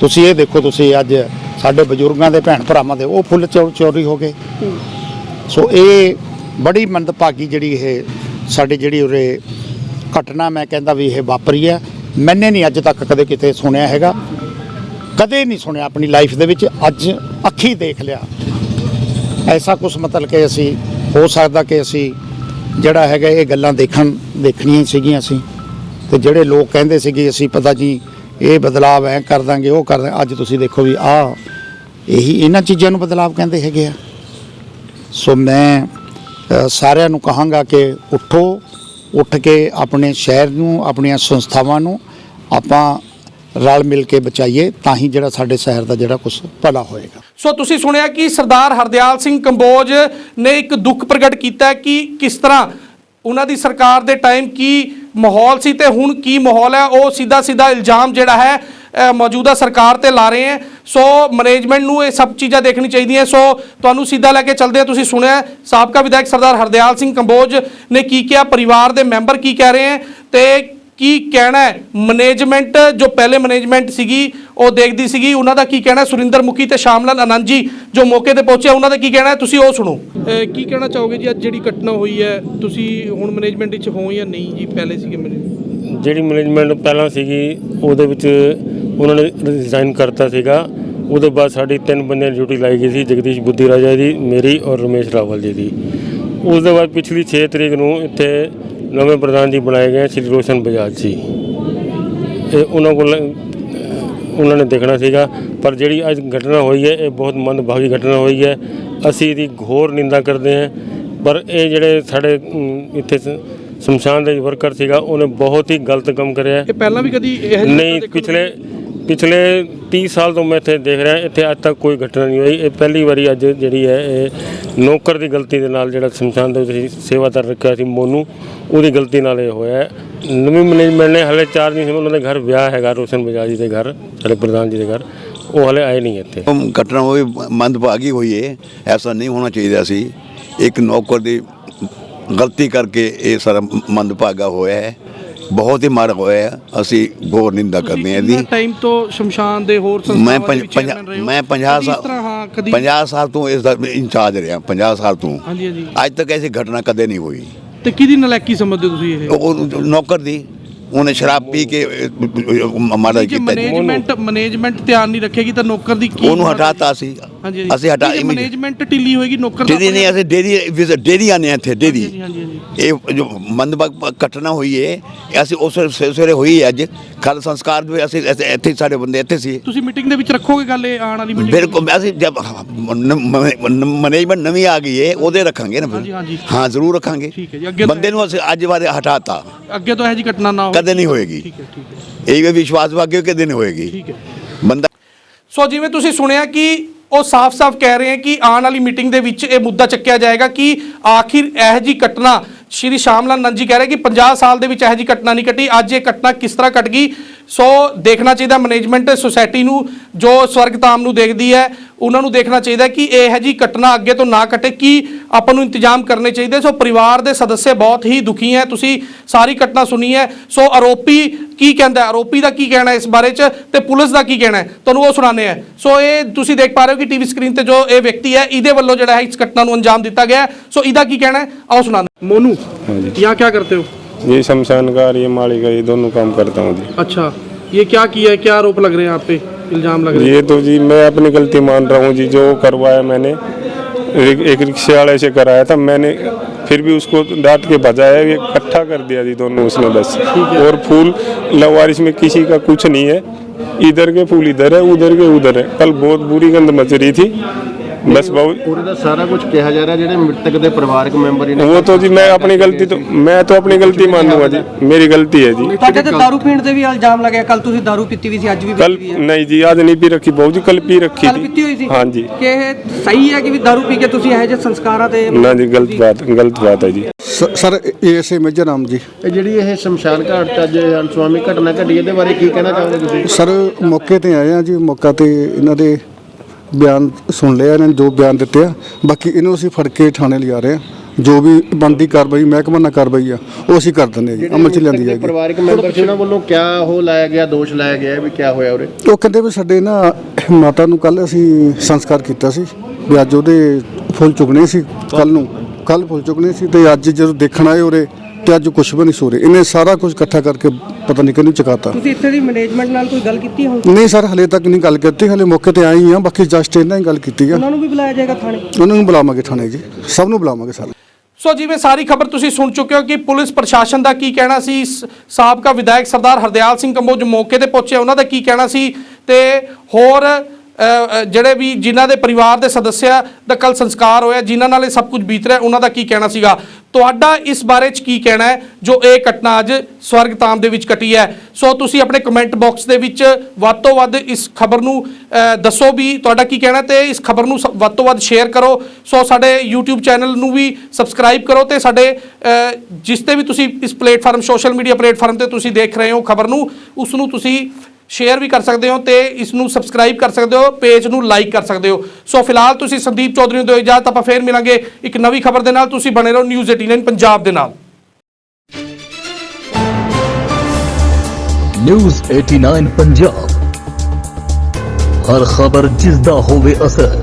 [SPEAKER 6] ਤੁਸੀਂ ਇਹ ਦੇਖੋ, ਤੁਸੀਂ ਅੱਜ ਸਾਡੇ ਬਜ਼ੁਰਗਾਂ ਦੇ ਭੈਣ ਭਰਾਵਾਂ ਦੇ, ਉਹ ਫੁੱਲ ਚੋ- ਚੋਰੀ ਹੋ ਗਏ। ਸੋ ਇਹ ਬੜੀ ਮੰਦਭਾਗੀ ਜਿਹੜੀ ਇਹ ਸਾਡੀ ਜਿਹੜੀ ਉਰੇ ਘਟਨਾ ਮੈਂ ਕਹਿੰਦਾ ਵੀ ਇਹ ਵਾਪਰੀ ਹੈ। ਮੈਨੇ ਨਹੀਂ ਅੱਜ ਤੱਕ ਕਦੇ ਕਿਤੇ ਸੁਣਿਆ ਹੈਗਾ। ਕਦੇ ਨਹੀਂ ਸੁਣਿਆ ਆਪਣੀ ਲਾਈਫ ਦੇ ਵਿੱਚ। ਅੱਜ ਅੱਖੀ ਦੇਖ ਲਿਆ। ਐਸਾ ਕੁਝ ਮਤਲਬ ਕਿ ਅਸੀਂ, ਹੋ ਸਕਦਾ ਕਿ ਅਸੀਂ ਜਿਹੜਾ ਹੈਗਾ ਇਹ ਗੱਲਾਂ ਦੇਖਣ ਦੇਖਣੀਆਂ ਸੀਗੀਆਂ ਅਸੀਂ। ਤੇ ਜਿਹੜੇ ਲੋਕ ਕਹਿੰਦੇ ਸੀਗੇ ਅਸੀਂ ਪਤਾ ਜੀ ਇਹ ਬਦਲਾਵ ਐ ਕਰ ਦਾਂਗੇ ਉਹ ਕਰ ਦਾਂਗੇ ਅੱਜ ਤੁਸੀਂ ਦੇਖੋ ਵੀ ਆਹ ਇਹੀ ਇਹਨਾਂ ਚੀਜ਼ਾਂ ਨੂੰ ਬਦਲਾਵ ਕਹਿੰਦੇ ਹੈਗੇ ਆ। ਸੋ ਮੈਂ ਅ, ਸਾਰਿਆਂ ਨੂੰ ਕਹਾਂਗਾ ਕਿ ਉੱਠੋ ਉੱਠ ਕੇ ਆਪਣੇ ਸ਼ਹਿਰ ਨੂੰ ਆਪਣੀਆਂ ਸੰਸਥਾਵਾਂ ਨੂੰ ਆਪਾਂ ਰਲ ਮਿਲ ਕੇ ਬਚਾਈਏ ਤਾਂ ਹੀ ਜਿਹੜਾ ਸਾਡੇ ਸ਼ਹਿਰ ਦਾ ਜਿਹੜਾ ਕੁਝ ਭਲਾ ਹੋਏਗਾ।
[SPEAKER 1] ਸੋ ਤੁਸੀਂ ਸੁਣਿਆ ਕਿ ਸਰਦਾਰ ਹਰਦਿਆਲ ਸਿੰਘ ਕੰਬੋਜ ਨੇ ਇੱਕ ਦੁੱਖ ਪ੍ਰਗਟ ਕੀਤਾ ਕਿ ਕਿਸ ਤਰ੍ਹਾਂ ਉਹਨਾਂ ਦੀ ਸਰਕਾਰ ਦੇ ਟਾਈਮ ਕੀ ਮਾਹੌਲ ਸੀ ਤੇ ਹੁਣ ਕੀ ਮਾਹੌਲ ਹੈ? ਉਹ ਸਿੱਧਾ ਸਿੱਧਾ ਇਲਜ਼ਾਮ ਜਿਹੜਾ ਹੈ ਮੌਜੂਦਾ ਸਰਕਾਰ ਤੇ ਲਾ ਰਹੇ ਹੈ। ਸੋ ਮੈਨੇਜਮੈਂਟ ਨੂੰ ਇਹ ਸਭ ਚੀਜ਼ਾਂ ਦੇਖਣੀ ਚਾਹੀਦੀਆਂ। ਸੋ ਤੁਹਾਨੂੰ ਸਿੱਧਾ ਲੈ ਕੇ ਚੱਲਦੇ ਹਾਂ। ਤੁਸੀਂ ਸੁਣਿਆ ਸਾਬਕਾ ਵਿਧਾਇਕ ਸਰਦਾਰ ਹਰਦਿਆਲ ਸਿੰਘ ਕੰਬੋਜ ਨੇ ਕੀ ਕਿਹਾ? ਪਰਿਵਾਰ ਦੇ ਮੈਂਬਰ ਕੀ ਕਹਿ ਰਹੇ ਹੈ? ਤੇ ਕੀ ਕਹਿਣਾ ਹੈ? ਮੈਨੇਜਮੈਂਟ ਜੋ ਪਹਿਲੇ ਮੈਨੇਜਮੈਂਟ ਸੀਗੀ ਉਹ ਦੇਖਦੀ ਸੀਗੀ। ਉਹਨਾਂ ਦਾ ਕੀ ਕਹਿਣਾ ਹੈ? ਸੁਰਿੰਦਰ ਮੁਖੀ ਤੇ ਸ਼ਾਮਲਾਲ ਆਨੰਦ ਜੀ ਜੋ ਮੌਕੇ ਤੇ ਪਹੁੰਚੇ ਉਹਨਾਂ ਦਾ ਕੀ ਕਹਿਣਾ ਹੈ? ਤੁਸੀਂ ਉਹ ਸੁਣੋ। ਕੀ ਕਹਿਣਾ ਚਾਹੋਗੇ ਜੀ? ਅੱਜ ਜਿਹੜੀ ਘਟਨਾ ਹੋਈ ਹੈ ਤੁਸੀਂ ਹੁਣ ਮੈਨੇਜਮੈਂਟ ਵਿੱਚ ਹੋ ਜਾਂ ਨਹੀਂ ਜੀ? ਪਹਿਲੇ ਸੀਗੇ
[SPEAKER 7] ਜਿਹੜੀ ਮੈਨੇਜਮੈਂਟ ਪਹਿਲਾਂ ਸੀਗੀ ਉਹਦੇ ਵਿੱਚ ਉਹਨਾਂ ਨੇ ਰਿਜ਼ਾਈਨ ਕਰਤਾ ਸੀਗਾ। ਉਹਦੇ ਬਾਅਦ ਸਾਡੀ ਤਿੰਨ ਬੰਦਿਆਂ ਦੀ ਡਿਊਟੀ ਲਾਈ ਗਈ ਸੀ ਜਗਦੀਸ਼ ਬੁੱਧੀ ਰਾਜਾ ਦੀ ਮੇਰੀ ਔਰ ਰਮੇਸ਼ ਰਾਵਲ ਜੀ ਦੀ। ਉਸ ਦੇ ਬਾਅਦ ਪਿਛਲੀ 6 ਤਰੀਕ ਨੂੰ ਇੱਥੇ ਨਵੇਂ ਪ੍ਰਧਾਨ ਜੀ ਬਣਾਏ ਗਏ ਸ਼੍ਰੀ ਰੋਸ਼ਨ ਬਜਾਜ ਜੀ। ਇਹ ਉਹਨਾਂ ਕੋਲ ਉਹਨਾਂ ਨੇ ਦੇਖਣਾ ਸੀਗਾ ਪਰ ਜਿਹੜੀ ਅੱਜ ਘਟਨਾ ਹੋਈ ਹੈ ਇਹ ਬਹੁਤ ਮੰਦਭਾਗੀ ਘਟਨਾ ਹੋਈ ਹੈ। ਅਸੀਂ ਇਹਦੀ ਘੋਰ ਨਿੰਦਾ ਕਰਦੇ ਹਾਂ ਪਰ ਇਹ ਜਿਹੜੇ ਸਾਡੇ ਇੱਥੇ ਸ਼ਮਸ਼ਾਨ ਦੇ ਵਰਕਰ ਸੀਗਾ ਉਹਨੇ ਬਹੁਤ ਹੀ ਗਲਤ ਕੰਮ ਕਰਿਆ।
[SPEAKER 1] ਇਹ ਪਹਿਲਾਂ ਵੀ ਕਦੀ ਇਹ
[SPEAKER 7] ਨਹੀਂ ਪਿਛਲੇ ਪਿਛਲੇ 30 ਸਾਲ ਤੋਂ ਮੈਂ ਇੱਥੇ ਦੇਖ ਰਿਹਾ, ਇੱਥੇ ਅੱਜ ਤੱਕ ਕੋਈ ਘਟਨਾ ਨਹੀਂ ਹੋਈ। ਇਹ ਪਹਿਲੀ ਵਾਰੀ ਅੱਜ ਜਿਹੜੀ ਹੈ, ਇਹ ਨੌਕਰ ਦੀ ਗਲਤੀ ਦੇ ਨਾਲ ਜਿਹੜਾ ਸ਼ਮਸ਼ਾਨ ਦੇ ਵਿੱਚ ਸੇਵਾਦਾਰ ਰੱਖਿਆ ਸੀ, ਮੋਨੂ, ਉਹਦੀ ਗਲਤੀ ਨਾਲ ਇਹ ਹੋਇਆ ਨਵੀਂ ਮੈਨੇਜਮੈਂਟ ਨੇ ਹਲੇ 4 ਦਿਨ ਸੀ ਉਹਨਾਂ ਦੇ ਘਰ ਵਿਆਹ ਹੈਗਾ, ਰੋਸ਼ਨ ਬਜਾਜ ਜੀ ਦੇ ਘਰ, ਸਾਡੇ ਪ੍ਰਧਾਨ ਜੀ ਦੇ ਘਰ। ਉਹ ਹਲੇ ਆਏ ਨਹੀਂ ਇੱਥੇ।
[SPEAKER 8] ਉਹ ਘਟਨਾ ਹੋਈ ਮੰਦਭਾਗੀ ਹੋਈ ਹੈ ਐਸਾ ਨਹੀਂ ਹੋਣਾ ਚਾਹੀਦਾ ਸੀ। ਇੱਕ ਨੌਕਰ ਦੀ ਗਲਤੀ ਕਰਕੇ ਇਹ ਸਾਰਾ ਮੰਦਭਾਗਾ ਹੋਇਆ ਹੈ। ਬਹੁਤ ਹੀ ਮਾੜਾ ਹੋਇਆ। ਅਸੀਂ ਘੋਰ ਨਿੰਦਾ ਕਰਦੇ ਹਾਂ ਇਹਦੀ।
[SPEAKER 1] ਟਾਈਮ ਤੋਂ ਸ਼ਮਸ਼ਾਨ ਦੇ ਹੋਰ
[SPEAKER 8] ਮੈਂ
[SPEAKER 1] ਸੰਸਥਾਵਾਂ ਦੇ
[SPEAKER 8] ਪੰਜ-
[SPEAKER 1] ਵਿੱਚ
[SPEAKER 8] ਪੰਜ-
[SPEAKER 1] chairman ਰਹੇ ਹੋ।
[SPEAKER 8] ਮੈਂ 50
[SPEAKER 1] ਕਦੀ ਇਸ ਤਰ੍ਹਾਂ ਹਾਂ
[SPEAKER 8] ਸਾਲ
[SPEAKER 1] ਕਦੀ
[SPEAKER 8] 50 ਸਾਲ ਤੋਂ ਇਸ ਦਾ ਇੰਚਾਰਜ ਰਿਹਾ 50 ਸਾਲ ਤੋਂ।
[SPEAKER 1] ਹਾਂਜੀ ਹਾਂਜੀ।
[SPEAKER 8] ਅੱਜ ਤੱਕ ਐਸੀ ਘਟਨਾ ਕਦੇ ਨਹੀਂ ਹੋਈ।
[SPEAKER 1] ਤੇ ਕਿਹਦੀ ਨਲਾਇਕੀ ਸਮਝਦੇ ਹੋ ਤੁਸੀਂ ਇਹ?
[SPEAKER 8] ਉਹ ਉਹ ਨੌਕਰ ਦੀ। ਉਹਨੇ ਸ਼ਰਾਬ ਪੀ ਕੇ ਮਾੜਾ ਕੀਤਾ ਜੀ।
[SPEAKER 1] ਮੈਨੇਜਮੈਂਟ ਮੈਨੇਜਮੈਂਟ ਧਿਆਨ ਨਹੀਂ ਰੱਖੇਗੀ ਤਾਂ ਨੌਕਰ ਦੀ ਕੀ
[SPEAKER 8] ਉਹਨੂੰ ਹਟਾਤਾ ਸੀ।
[SPEAKER 1] ਹਾਂਜੀ
[SPEAKER 8] ਅਸੀਂ ਹਟਾ
[SPEAKER 1] ਮੈਨੇਜਮੈਂਟ ਢਿੱਲੀ ਹੋਏਗੀ ਨੌਕਰ ਦਾ
[SPEAKER 8] ਨਹੀਂ ਅਸੀਂ ਡੇਰੀ ਵਿਜ਼ਿਟ ਡੇਰੀ ਆਨੇ ਇੱਥੇ ਡੇਰੀ। ਇਹ ਜੋ ਮੰਦਭਾਗ ਘਟਨਾ ਹੋਈ ਹੈ ਅਸੀਂ ਉਸ ਸਵੇਰੇ ਹੋਈ ਹੈ ਅੱਜ। ਕੱਲ ਸੰਸਕਾਰ ਵੀ ਅਸੀਂ ਇੱਥੇ ਸਾਡੇ ਬੰਦੇ ਇੱਥੇ ਸੀ।
[SPEAKER 1] ਤੁਸੀਂ ਮੀਟਿੰਗ ਦੇ ਵਿੱਚ ਰੱਖੋਗੇ ਗੱਲ ਇਹ ਆਉਣ ਵਾਲੀ ਮੀਟਿੰਗ
[SPEAKER 8] ਬਿਲਕੁਲ ਅਸੀਂ ਜਬ ਮੈਨੇਜਮੈਂਟ ਨਵੀਂ ਆ ਗਈ ਹੈ ਉਹਦੇ ਰੱਖਾਂਗੇ ਨਾ ਫਿਰ।
[SPEAKER 1] ਹਾਂਜੀ, ਹਾਂਜੀ।
[SPEAKER 8] ਹਾਂ ਜ਼ਰੂਰ ਰੱਖਾਂਗੇ।
[SPEAKER 1] ਠੀਕ ਹੈ ਜੀ, ਅੱਗੇ ਤੋਂ-
[SPEAKER 8] ਬੰਦੇ ਨੂੰ ਅਸੀਂ ਅੱਜ ਬਾਰੇ ਹਟਾਤਾ।
[SPEAKER 1] ਅੱਗੇ ਤੋਂ ਇਹੋ ਜਿਹੀ ਘਟਨਾ ਨਾ ਹੋਵੇ।
[SPEAKER 8] ਕਦੇ ਨਹੀਂ ਹੋਏਗੀ।
[SPEAKER 1] ਠੀਕ ਹੈ ਠੀਕ ਹੈ।
[SPEAKER 8] ਇਹ ਵੀ ਵਿਸ਼ਵਾਸ ਵਾਕਿਓ ਕਦੇ ਨਹੀਂ ਹੋਏਗੀ।
[SPEAKER 1] ਠੀਕ ਹੈ।
[SPEAKER 8] ਬੰਦਾ
[SPEAKER 1] ਸੋ ਜਿਵੇਂ ਤੁਸੀਂ ਸੁਣਿਆ ਕਿ ਉਹ ਸਾਫ਼-ਸਾਫ਼ ਕਹਿ ਰਹੇ ਹੈ ਕਿ ਆਉਣ ਵਾਲੀ ਮੀਟਿੰਗ ਦੇ ਵਿੱਚ ਇਹ ਮੁੱਦਾ ਚੱਕਿਆ ਜਾਏਗਾ ਕਿ ਆਖਿਰ ਇਹ ਜੀ ਘਟਨਾ ਸ਼੍ਰੀ ਸ਼ਾਮਲਾਲ ਨੰਦ ਜੀ ਕਹਿ ਰਹੇ ਕਿ 50 ਸਾਲ ਦੇ ਵਿੱਚ ਇਹ ਜੀ ਘਟਨਾ ਨਹੀਂ ਘਟੀ ਅੱਜ ਇਹ ਘਟਨਾ ਕਿਸ ਤਰ੍ਹਾਂ ਘਟ ਗਈ? ਸੋ ਦੇਖਣਾ ਚਾਹੀਦਾ ਮੈਨੇਜਮੈਂਟ ਸੁਸਾਇਟੀ ਨੂੰ ਜੋ ਸਵਰਗ ਸਵਰਗਤਾਮ ਨੂੰ ਦੇਖਦੀ ਹੈ ਉਹਨਾਂ ਨੂੰ ਦੇਖਣਾ ਚਾਹੀਦਾ ਕਿ ਇਹ ਹੈ ਜੀ ਘਟਨਾ ਅੱਗੇ ਤੋਂ ਨਾ ਘਟੇ ਕੀ ਆਪਾਂ ਨੂੰ ਇੰਤਜ਼ਾਮ ਕਰਨੇ ਚਾਹੀਦੇ। ਸੋ ਪਰਿਵਾਰ ਦੇ ਸਦੱਸੇ ਬਹੁਤ ਹੀ ਦੁਖੀ ਹੈ। ਤੁਸੀਂ ਸਾਰੀ ਘਟਨਾ ਸੁਣੀ ਹੈ। ਸੋ ਆਰੋਪੀ ਕੀ ਕਹਿੰਦਾ ਆਰੋਪੀ ਦਾ ਕੀ ਕਹਿਣਾ ਇਸ ਬਾਰੇ 'ਚ ਤੇ ਪੁਲਿਸ ਦਾ ਕੀ ਕਹਿਣਾ ਤੁਹਾਨੂੰ ਉਹ ਸੁਣਾਣੇ ਆ ਸੋ ਇਹ ਤੁਸੀਂ ਦੇਖ ਪਾ ਰਹੇ ਹੋ ਕਿ ਟੀਵੀ ਸਕਰੀਨ ਤੇ ਜੋ ਇਹ ਵਿਅਕਤੀ ਹੈ ਇਹਦੇ ਵੱਲੋਂ ਜਿਹੜਾ ਹੈ ਇਸ ਘਟਨਾ ਨੂੰ ਅੰਜਾਮ ਦਿੱਤਾ ਗਿਆ ਸੋ ਇਹਦਾ ਕੀ ਕਹਿਣਾ ਆਓ ਸੁਣਾਣਾ ਮੋਨੂ ਯਾ ਕੀ ਕਰਦੇ ਹੋ?
[SPEAKER 7] ये शमशान का और ये माली का ये दोनों काम करता हूँ जी।
[SPEAKER 1] अच्छा ये क्या किया है? क्या आरोप लग रहे हैं आप पे? इल्ज़ाम लग रहे हैं?
[SPEAKER 7] ये तो जी मैं अपनी गलती मान रहा हूँ जी जो करवाया मैंने एक एक रिक्शे वाले से कराया था मैंने फिर भी उसको डांट के बजाया ये इकट्ठा कर दिया जी दोनों उसने बस। और फूल लवारिश में किसी का कुछ नहीं है। इधर के फूल इधर है उधर के उधर है। कल बहुत बुरी गंद मच रही थी। बस बहुत
[SPEAKER 9] ਪੂਰੇ ਦਾ ਸਾਰਾ ਕੁਝ ਕਿਹਾ ਜਾ ਰਿਹਾ ਜਿਹੜੇ ਮ੍ਰਿਤਕ ਦੇ ਪਰਿਵਾਰਕ ਮੈਂਬਰ ਹੀ ਨੇ
[SPEAKER 7] वो तो जी मैं अपनी गलती तो मैं तो अपनी गलती मानूंगा जी मेरी गलती है जी
[SPEAKER 5] ਤੁਹਾਡੇ ਤੇ ਦਾਰੂ ਪੀਣ ਦੇ ਵੀ ਇਲਜ਼ਾਮ ਲੱਗਿਆ ਕੱਲ ਤੁਸੀਂ ਦਾਰੂ ਪੀਤੀ ਵੀ ਸੀ ਅੱਜ ਵੀ
[SPEAKER 7] कल
[SPEAKER 5] ਪੀਤੀ ਵੀ ਹੈ
[SPEAKER 7] नहीं जी आज नहीं पी रखी बहू जी कल पी रखी
[SPEAKER 5] ਕੱਲ ਪੀਤੀ ਹੋਈ
[SPEAKER 7] थी
[SPEAKER 5] ਸੀ
[SPEAKER 7] हाँ जी
[SPEAKER 5] ਕਿ ਇਹ ਸਹੀ ਹੈ ਕਿ ਵੀ ਦਾਰੂ ਪੀ ਕੇ ਤੁਸੀਂ ਇਹੋ ਜਿਹੇ ਸੰਸਕਾਰਾਂ ਤੇ
[SPEAKER 7] ना जी गलत बात गलत बात है जी
[SPEAKER 2] ਸ- sir ASA major Ram ji
[SPEAKER 9] ਇਹ ਜਿਹੜੀ ਇਹ ਸ਼ਮਸ਼ਾਨ ਘਾਟ 'ਚ ਅੱਜ ਅਨਸਵਾਮੀ ਘਟਨਾ ਘਟੀ ਇਹਦੇ ਬਾਰੇ ਕੀ ਕਹਿਣਾ ਚਾਹੋਗੇ ਤੁਸੀਂ
[SPEAKER 2] ਸਰ ਮੌਕੇ ਤੇ ਆਏ ਆ ਜੀ ਮੌਕਾ ਤੇ ਇਹਨਾਂ ਦੇ ਬਿਆਨ ਸੁਣ ਲਿਆ ਇਹਨਾਂ ਨੇ ਜੋ ਬਿਆਨ ਦਿੱਤੇ ਆ। ਬਾਕੀ ਇਹਨੂੰ ਅਸੀਂ ਫੜ ਕੇ ਥਾਣੇ ਲਿਆ ਰਹੇ ਆ। ਜੋ ਵੀ ਬੰਦੀ ਕਾਰਵਾਈ ਮਹਿਕਮਾ ਨਾਲ ਕਾਰਵਾਈ ਆ ਉਹ ਅਸੀਂ ਕਰ ਦਿੰਦੇ ਆ ਜੀ ਅਮਲ ਚ ਲਿਆਂਦੀ ਜਾਏਗੀ।
[SPEAKER 9] ਪਰਿਵਾਰਕ ਮੈਂਬਰ ਸੀ ਉਹਨਾਂ ਵੱਲੋਂ ਕਿਆ ਉਹ ਲਾਇਆ ਗਿਆ ਦੋਸ਼ ਲਾਇਆ ਗਿਆ ਵੀ ਕਿਆ ਹੋਇਆ ਉਰੇ?
[SPEAKER 2] ਉਹ ਕਹਿੰਦੇ ਵੀ ਸਾਡੇ ਨਾ ਮਾਤਾ ਨੂੰ ਕੱਲ ਅਸੀਂ ਸੰਸਕਾਰ ਕੀਤਾ ਸੀ ਵੀ ਅੱਜ ਉਹਦੇ ਫੁੱਲ ਚੁਗਣੇ ਸੀ ਕੱਲ ਨੂੰ। ਕੱਲ ਫੁੱਲ ਚੁਗਣੇ ਸੀ ਤੇ ਅੱਜ ਜਦੋਂ ਦੇਖਣ ਆਏ ਉਰੇ ਤੇ ਅੱਜ ਕੁਝ ਵੀ ਨਹੀਂ ਸੋ ਰਹੇ। ਇਹਨੇ ਸਾਰਾ ਕੁਝ ਇਕੱਠਾ ਕਰਕੇ ਪਤਾ ਨਹੀਂ ਕਿਹਨੂੰ ਚਕਾਤਾ।
[SPEAKER 5] ਤੁਸੀਂ ਇੱਥੇ ਦੀ ਮੈਨੇਜਮੈਂਟ ਨਾਲ ਕੋਈ ਗੱਲ ਕੀਤੀ ਹੁਣ
[SPEAKER 2] ਨਹੀਂ ਸਰ ਹਲੇ ਤੱਕ ਨਹੀਂ ਗੱਲ ਕੀਤੀ ਹਲੇ ਮੌਕੇ ਤੇ ਆਏ ਹੀ ਆ ਬਾਕੀ ਜਸਟ ਇਹਨਾਂ ਹੀ ਗੱਲ ਕੀਤੀ ਆ।
[SPEAKER 5] ਉਹਨਾਂ ਨੂੰ ਵੀ ਬੁਲਾਇਆ ਜਾਏਗਾ ਥਾਣੇ?
[SPEAKER 2] ਉਹਨਾਂ ਨੂੰ ਬੁਲਾਵਾਂਗੇ ਥਾਣੇ ਜੀ ਸਭ ਨੂੰ ਬੁਲਾਵਾਂਗੇ ਸਰ।
[SPEAKER 1] ਸੋ ਜਿਵੇਂ ਸਾਰੀ ਖਬਰ ਤੁਸੀਂ ਸੁਣ ਚੁੱਕੇ ਹੋ ਕਿ ਪੁਲਿਸ ਪ੍ਰਸ਼ਾਸਨ ਦਾ ਕੀ ਕਹਿਣਾ ਸੀ ਸਾਬਕਾ ਵਿਧਾਇਕ ਸਰਦਾਰ ਹਰਦਿਆਲ ਸਿੰਘ ਕੰਬੋਜ ਮੌਕੇ ਤੇ ਪਹੁੰਚੇ ਉਹਨਾਂ ਦਾ ਕੀ ਕਹਿਣਾ ਸੀ? ਤੇ ਹੋਰ ਜਿਹੜੇ ਵੀ ਜਿਨ੍ਹਾਂ ਦੇ ਪਰਿਵਾਰ ਦੇ ਸਦੱਸਿਆ ਦਾ ਕੱਲ ਸੰਸਕਾਰ ਹੋਇਆ ਜਿਨ੍ਹਾਂ ਨਾਲ ਇਹ ਸਭ ਕੁਝ ਬੀਤ ਰਿਹਾ ਉਹਨਾਂ ਦਾ ਕੀ ਕਹਿਣਾ ਸੀਗਾ? ਤੁਹਾਡਾ ਇਸ ਬਾਰੇ ਚ ਕੀ ਕਹਿਣਾ ਹੈ, ਜੋ ਇਹ ਘਟਨਾ ਅੱਜ ਸਵਰਗਤਾਮ ਦੇ ਵਿੱਚ ਘਟੀ ਹੈ? ਸੋ ਤੁਸੀਂ ਆਪਣੇ ਕਮੈਂਟ ਬਾਕਸ ਦੇ ਵਿੱਚ ਵੱਧ ਤੋਂ ਵੱਧ ਇਸ ਖਬਰ ਨੂੰ ਦੱਸੋ ਵੀ ਤੁਹਾਡਾ ਕੀ ਕਹਿਣਾ ਤੇ ਇਸ ਖਬਰ ਨੂੰ ਸ- ਵੱਧ ਤੋਂ ਵੱਧ ਸ਼ੇਅਰ ਕਰੋ। ਸੋ ਸਾਡੇ YouTube ਚੈਨਲ ਨੂੰ ਵੀ ਸਬਸਕ੍ਰਾਈਬ ਕਰੋ ਤੇ ਸਾਡੇ ਜਿਸ ਤੇ ਵੀ ਤੁਸੀਂ ਇਸ ਪਲੇਟਫਾਰਮ ਸੋਸ਼ਲ ਮੀਡੀਆ ਪਲੇਟਫਾਰਮ ਤੇ ਤੁਸੀਂ ਦੇਖ ਰਹੇ ਹੋ ਖਬਰ ਨੂੰ, ਉਸ ਨੂੰ ਤੁਸੀਂ ਸ਼ੇਅਰ ਵੀ ਕਰ ਸਕਦੇ ਹੋ ਤੇ ਇਸ ਨੂੰ ਸਬਸਕ੍ਰਾਈਬ ਕਰ ਸਕਦੇ ਹੋ ਪੇਜ ਨੂੰ ਲਾਈਕ ਕਰ ਸਕਦੇ ਹੋ। ਸੋ ਫਿਲਹਾਲ ਤੁਸੀਂ ਸੰਦੀਪ ਚੌਧਰੀ ਨੂੰ ਦਿਓ ਇਜਾਜ਼ਤ, ਆਪਾਂ ਫੇਰ ਮਿਲਾਂਗੇ ਇੱਕ ਨਵੀਂ ਖਬਰ ਦੇ ਨਾਲ। ਤੁਸੀਂ ਬਣੇ ਰਹੋ ਨਿਊਜ਼ 18 ਪੰਜਾਬ ਦੇ ਨਾਲ।
[SPEAKER 10] ਨਿਊਜ਼ 89 ਪੰਜਾਬ। ਹਰ ਖਬਰ ਜਿਸ ਦਾ ਹੋਵੇ ਅਸਰ।